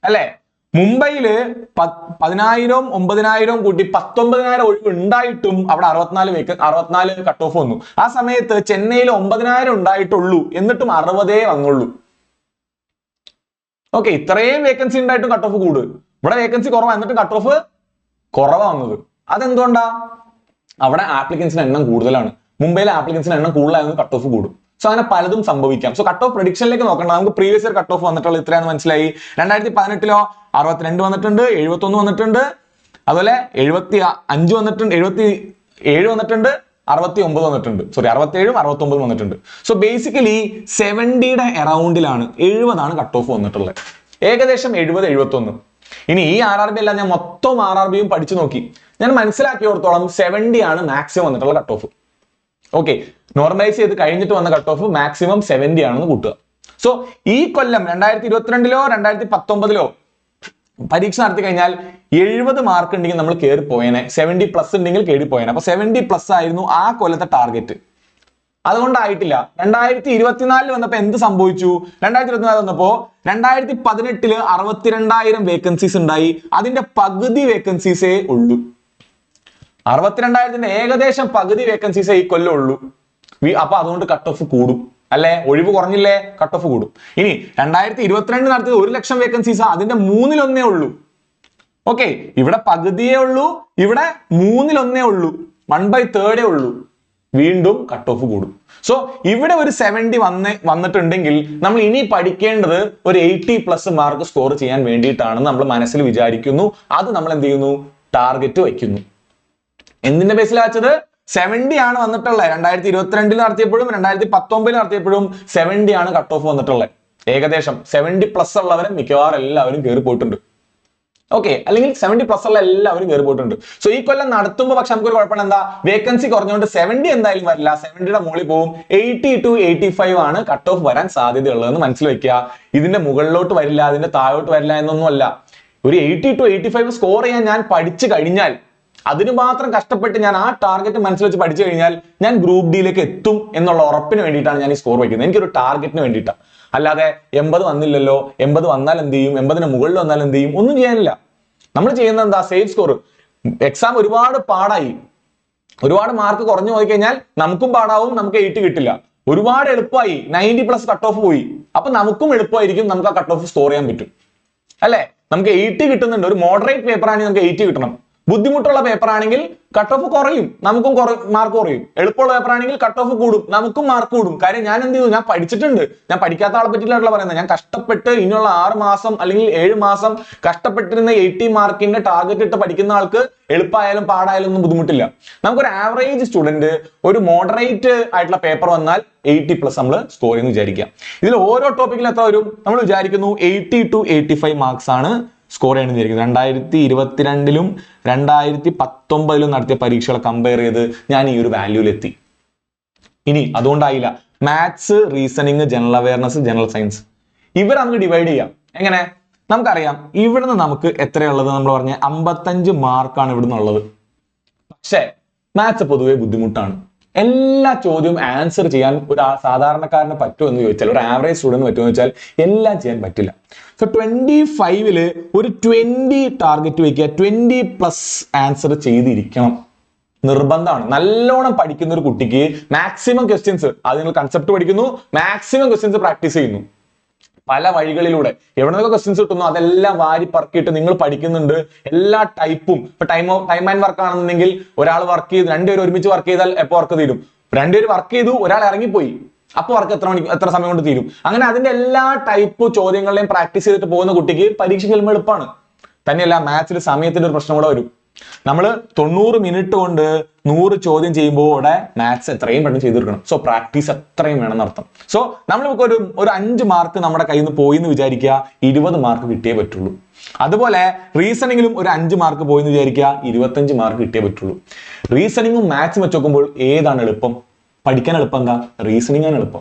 അല്ലെ? മുംബൈയിൽ പ- പതിനായിരം ഒമ്പതിനായിരം കൂട്ടി പത്തൊമ്പതിനായിരം ഒഴിവ് ഉണ്ടായിട്ടും അവിടെ അറുപത്തിനാല് വേക്ക അറുപത്തിനാല് കട്ട് ഓഫ് വന്നു. ആ സമയത്ത് ചെന്നൈയിൽ ഒമ്പതിനായിരം ഉണ്ടായിട്ടുള്ളൂ എന്നിട്ടും അറുപതേ വന്നുള്ളൂ. ഓക്കെ ഇത്രയും വേക്കൻസി ഉണ്ടായിട്ടും കട്ട് ഓഫ് കൂടു. ഇവിടെ വേക്കൻസി കുറവാ എന്നിട്ടും കട്ട് ഓഫ് കുറവാ വന്നത്. അതെന്തുകൊണ്ടാ? അവിടെ ആപ്ലിക്കൻസിന്റെ എണ്ണം കൂടുതലാണ്. മുംബൈയിലെ ആപ്ലിക്കൻസിന്റെ എണ്ണം കൂടുതലായിരുന്നു കട്ട് ഓഫ് കൂടും. സോ അങ്ങനെ പലതും സംഭവിക്കാം. സോ കട്ട് ഓഫ് പ്രഡിക്ഷനിലേക്ക് നോക്കണ്ട. നമുക്ക് പ്രീവിയസ് ഇയർ കട്ട് ഓഫ് വന്നിട്ടുള്ള ഇത്രയാണെന്ന് മനസ്സിലായി? രണ്ടായിരത്തി പതിനെട്ടിലോ അറുപത്തിരണ്ട് വന്നിട്ടുണ്ട് എഴുപത്തൊന്ന് വന്നിട്ടുണ്ട്. അതുപോലെ എഴുപത്തി അഞ്ച് വന്നിട്ടുണ്ട് എഴുപത്തി ഏഴ് വന്നിട്ടുണ്ട് അറുപത്തി ഒമ്പത് വന്നിട്ടുണ്ട്. സോറി അറുപത്തി ഏഴും അറുപത്തി ഒമ്പതും വന്നിട്ടുണ്ട് സോ ബേസിക്കലി സെവന്റിയുടെ അറൗണ്ടിലാണ് എഴുപതാണ് കട്ട് ഓഫ് വന്നിട്ടുള്ളത്. ഏകദേശം എഴുപത് എഴുപത്തൊന്ന്. ഇനി ഈ ആർ ആർ ബി അല്ല ഞാൻ മൊത്തം ആർ ആർ ബിയും പഠിച്ചു നോക്കി. ഞാൻ മനസ്സിലാക്കിയോടത്തോളം സെവന്റി ആണ് മാക്സിമം വന്നിട്ടുള്ള കട്ട് ഓഫ് ഓക്കെ നോർമലൈസ് ചെയ്ത് കഴിഞ്ഞിട്ട് വന്ന കട്ട് ഓഫ് മാക്സിമം സെവന്റി ആണെന്ന് കൂട്ടുക. സോ ഈ കൊല്ലം രണ്ടായിരത്തി ഇരുപത്തിരണ്ടിലോ രണ്ടായിരത്തി പത്തൊമ്പതിലോ പരീക്ഷ നടത്തി കഴിഞ്ഞാൽ എഴുപത് മാർക്ക് ഉണ്ടെങ്കിൽ നമ്മൾ കയറി പോയേനെ. സെവന്റി പ്ലസ് ഉണ്ടെങ്കിൽ കയറി പോയേനെ. അപ്പൊ സെവന്റി പ്ലസ് ആയിരുന്നു ആ കൊല്ലത്തെ ടാർഗറ്റ് അതുകൊണ്ടായിട്ടില്ല. രണ്ടായിരത്തി ഇരുപത്തിനാലിൽ വന്നപ്പോ എന്ത് സംഭവിച്ചു? രണ്ടായിരത്തി ഇരുപത്തിനാല് വന്നപ്പോ രണ്ടായിരത്തി പതിനെട്ടിൽ അറുപത്തിരണ്ടായിരം വേക്കൻസീസ് ഉണ്ടായി. അതിന്റെ പകുതി വേക്കൻസീസേ ഉള്ളൂ. അറുപത്തിരണ്ടായിരത്തിന്റെ ഏകദേശം പകുതി വേക്കൻസീസേ ഈ കൊല്ലം ഉള്ളൂ. അപ്പൊ അതുകൊണ്ട് കട്ട് ഓഫ് കൂടും. അല്ലെ? ഒഴിവ് കുറഞ്ഞില്ലേ? കട്ട് ഓഫ് കൂടും. ഇനി രണ്ടായിരത്തി ഇരുപത്തിരണ്ട് നടത്തിയത് ഒരു ലക്ഷം വേക്കൻസീസ് അതിന്റെ മൂന്നിലൊന്നേ ഉള്ളൂ. ഓക്കെ ഇവിടെ പകുതിയേ ഉള്ളൂ ഇവിടെ മൂന്നിലൊന്നേ ഉള്ളൂ. വൺ ബൈ തേർഡേ ഉള്ളൂ. വീണ്ടും കട്ട് ഓഫ് കൂടും. സോ ഇവിടെ ഒരു സെവന്റി വന്ന് വന്നിട്ടുണ്ടെങ്കിൽ നമ്മൾ ഇനി പഠിക്കേണ്ടത് ഒരു എയ്റ്റി പ്ലസ് മാർക്ക് സ്കോർ ചെയ്യാൻ വേണ്ടിയിട്ടാണെന്ന് നമ്മൾ മനസ്സിൽ വിചാരിക്കുന്നു. അത് നമ്മൾ എന്ത് ചെയ്യുന്നു? ടാർഗറ്റ് വയ്ക്കുന്നു. എന്തിന്റെ ബേസിലാണ് വെച്ചത്? സെവന്റി ആണ് വന്നിട്ടുള്ളത്. രണ്ടായിരത്തി ഇരുപത്തിരണ്ടിൽ നടത്തിയപ്പോഴും രണ്ടായിരത്തി പത്തൊമ്പതിൽ നടത്തിയപ്പോഴും സെവന്റി ആണ് കട്ട് ഓഫ് വന്നിട്ടുള്ളത്. ഏകദേശം സെവന്റി പ്ലസ് ഉള്ളവരെ മിക്കവാറും എല്ലാവരും കയറി പോയിട്ടുണ്ട് ഓക്കെ അല്ലെങ്കിൽ സെവന്റി പ്ലസ് ഉള്ള എല്ലാവരും കയറി പോയിട്ടുണ്ട് സോ ഈ കൊല്ലം നടത്തുമ്പോൾ പക്ഷെ നമുക്കൊരു കുഴപ്പമില്ല. എന്താ? വേക്കൻസി കുറഞ്ഞുകൊണ്ട് സെവന്റി എന്തായാലും വരില്ല. സെവന്റിയുടെ മുകളിൽ പോകും എയ്റ്റി ടു എയ്റ്റി ഫൈവ് ആണ് കട്ട് ഓഫ് വരാൻ സാധ്യതയുള്ളതെന്ന് മനസ്സിൽ വെക്കുക. ഇതിന്റെ മുകളിലോട്ട് വരില്ല അതിന്റെ താഴോട്ട് വരില്ല എന്നൊന്നുമല്ല. ഒരു eighty to eighty five score ചെയ്യാൻ ഞാൻ പഠിച്ചു കഴിഞ്ഞാൽ അതിന് മാത്രം കഷ്ടപ്പെട്ട് ഞാൻ ആ ടാർഗറ്റ് മനസ്സിൽ വെച്ച് പഠിച്ചു കഴിഞ്ഞാൽ ഞാൻ ഗ്രൂപ്പ് ഡിയിലേക്ക് എത്തും എന്നുള്ള ഉറപ്പിന് വേണ്ടിയിട്ടാണ് ഞാൻ ഈ സ്കോർ വയ്ക്കുന്നത്. എനിക്കൊരു ടാർഗറ്റിന് വേണ്ടിയിട്ടാണ് അല്ലാതെ എൺപത് വന്നില്ലല്ലോ എൺപത് വന്നാൽ എന്ത് ചെയ്യും എൺപതിന് മുകളിൽ വന്നാൽ എന്ത് ചെയ്യും ഒന്നും ചെയ്യാനില്ല. നമ്മൾ ചെയ്യുന്ന എന്താ? സേഫ് സ്കോർ എക്സാം ഒരുപാട് പാടായി. ഒരുപാട് മാർക്ക് കുറഞ്ഞു പോയി കഴിഞ്ഞാൽ നമുക്കും പാടാവും നമുക്ക് എയ്റ്റ് കിട്ടില്ല. ഒരുപാട് എളുപ്പമായി. നയന്റി പ്ലസ് കട്ട് ഓഫ് പോയി. അപ്പൊ നമുക്കും എളുപ്പമായിരിക്കും നമുക്ക് ആ കട്ട് ഓഫ് സ്കോർ ചെയ്യാൻ പറ്റും. അല്ലെ? നമുക്ക് എയ്റ്റ് കിട്ടുന്നുണ്ട്. ഒരു മോഡറേറ്റ് പേപ്പർ ആണെങ്കിൽ നമുക്ക് എയ്റ്റ് കിട്ടണം. ബുദ്ധിമുട്ടുള്ള പേപ്പർ ആണെങ്കിൽ കട്ട് ഓഫ് കുറയും നമുക്കും മാർക്ക് കുറയും. എളുപ്പമുള്ള പേപ്പർ ആണെങ്കിൽ കട്ട് ഓഫ് കൂടും നമുക്കും മാർക്ക് കൂടും. കാര്യം ഞാൻ എന്ത് ചെയ്തു? ഞാൻ പഠിച്ചിട്ടുണ്ട്. ഞാൻ പഠിക്കാത്ത ആളെ പറ്റിയിട്ടല്ല പറയുന്നത്. ഞാൻ കഷ്ടപ്പെട്ട് ഇനിയുള്ള ആറ് മാസം അല്ലെങ്കിൽ ഏഴ് മാസം കഷ്ടപ്പെട്ടിരുന്ന എയ്റ്റി മാർക്കിന്റെ ടാർഗറ്റ് ഇട്ട് പഠിക്കുന്ന ആൾക്ക് എളുപ്പമായാലും പാടായാലും ഒന്നും ബുദ്ധിമുട്ടില്ല. നമുക്കൊരു ആവറേജ് സ്റ്റുഡന്റ് ഒരു മോഡറേറ്റ് ആയിട്ടുള്ള പേപ്പർ വന്നാൽ എയ്റ്റി പ്ലസ് നമ്മൾ സ്കോർ ചെയ്യുന്നു വിചാരിക്കാം ഇതിൽ ഓരോ ടോപ്പിക്കിൽ എത്ര വരും? നമ്മൾ വിചാരിക്കുന്നു eighty to eighty five marks ആണ് സ്കോർ ചെയ്യണമെന്ന് വിചാരിക്കുന്നത് രണ്ടായിരത്തി ഇരുപത്തിരണ്ടിലും രണ്ടായിരത്തി പത്തൊമ്പതിലും നടത്തിയ പരീക്ഷകളെ കമ്പയർ ചെയ്ത് ഞാൻ ഈ ഒരു വാല്യൂലെത്തി ഇനി അതുകൊണ്ടായില്ല. Maths reasoning general awareness general science ഇവർ നമുക്ക് ഡിവൈഡ് ചെയ്യാം. എങ്ങനെ? നമുക്കറിയാം. ഇവിടുന്ന് നമുക്ക് എത്രയുള്ളത് നമ്മൾ പറഞ്ഞ അമ്പത്തഞ്ച് മാർക്കാണ് ഇവിടുന്ന് ഉള്ളത് പക്ഷേ മാത്സ് പൊതുവെ ബുദ്ധിമുട്ടാണ്. എല്ലാ ചോദ്യവും ആൻസർ ചെയ്യാൻ ഒരു സാധാരണക്കാരന് പറ്റുമെന്ന് ചോദിച്ചാൽ ഒരു ആവറേജ് സ്റ്റുഡന്റ് പറ്റുമെന്ന് വെച്ചാൽ എല്ലാം ചെയ്യാൻ പറ്റില്ല. സോ ട്വന്റി ഫൈവിൽ ഒരു ട്വന്റി ടാർഗറ്റ് വയ്ക്കുക ട്വന്റി പ്ലസ് ആൻസർ ചെയ്തിരിക്കണം. നിർബന്ധമാണ്. നല്ലോണം പഠിക്കുന്ന ഒരു കുട്ടിക്ക് മാക്സിമം ക്വസ്റ്റ്യൻസ് അത് നിങ്ങൾ കൺസെപ്റ്റ് പഠിക്കുന്നു മാക്സിമം ക്വസ്റ്റ്യൻസ് പ്രാക്ടീസ് ചെയ്യുന്നു. പല വഴികളിലൂടെ. എവിടെ നിന്നൊക്കെ ക്വസ്റ്റ്യൻസ് കിട്ടുന്നു അതെല്ലാം വാരി പറക്കിയിട്ട് നിങ്ങൾ പഠിക്കുന്നുണ്ട്. എല്ലാ ടൈപ്പും ഇപ്പൊ ടൈം ടൈം ആൻഡ് വർക്ക് ആണെന്നുണ്ടെങ്കിൽ ഒരാൾ വർക്ക് ചെയ്ത് രണ്ടുപേരും ഒരുമിച്ച് വർക്ക് ചെയ്താൽ എപ്പോ വർക്ക് തീരും? രണ്ടുപേരും വർക്ക് ചെയ്തു ഒരാൾ ഇറങ്ങിപ്പോയി. അപ്പൊ വർക്ക് എത്ര മണി എത്ര സമയം കൊണ്ട് തീരും? അങ്ങനെ അതിന്റെ എല്ലാ ടൈപ്പ് ചോദ്യങ്ങളെയും പ്രാക്ടീസ് ചെയ്തിട്ട് പോകുന്ന കുട്ടിക്ക് പരീക്ഷ ചെല്ലുമ്പോൾ എളുപ്പമാണ്. തന്നെയല്ല മാത്സിൽ സമയത്തിന്റെ ഒരു പ്രശ്നം കൂടെ വരും. നമ്മൾ തൊണ്ണൂറ് മിനിറ്റ് കൊണ്ട് നൂറ് ചോദ്യം ചെയ്യുമ്പോൾ ഇവിടെ മാത്സ് എത്രയും പെട്ടെന്ന് ചെയ്തെടുക്കണം സോ പ്രാക്ടീസ് എത്രയും വേണം എന്നർത്ഥം സോ നമ്മളിപ്പോ ഒരു ഒരു അഞ്ച് മാർക്ക് നമ്മുടെ കയ്യിൽ നിന്ന് പോയി എന്ന് വിചാരിക്കുക ഇരുപത് മാർക്ക് കിട്ടിയേ പറ്റുള്ളൂ. അതുപോലെ റീസണിങ്ങിലും ഒരു അഞ്ച് മാർക്ക് പോയി എന്ന് വിചാരിക്കുക ഇരുപത്തഞ്ച് മാർക്ക് കിട്ടിയേ പറ്റുള്ളൂ. റീസണിങ്ങും മാത്സും വെച്ച് നോക്കുമ്പോൾ ഏതാണ് എളുപ്പം? പഠിക്കാൻ എളുപ്പം എന്താ? റീസണിങ് ആണ് എളുപ്പം.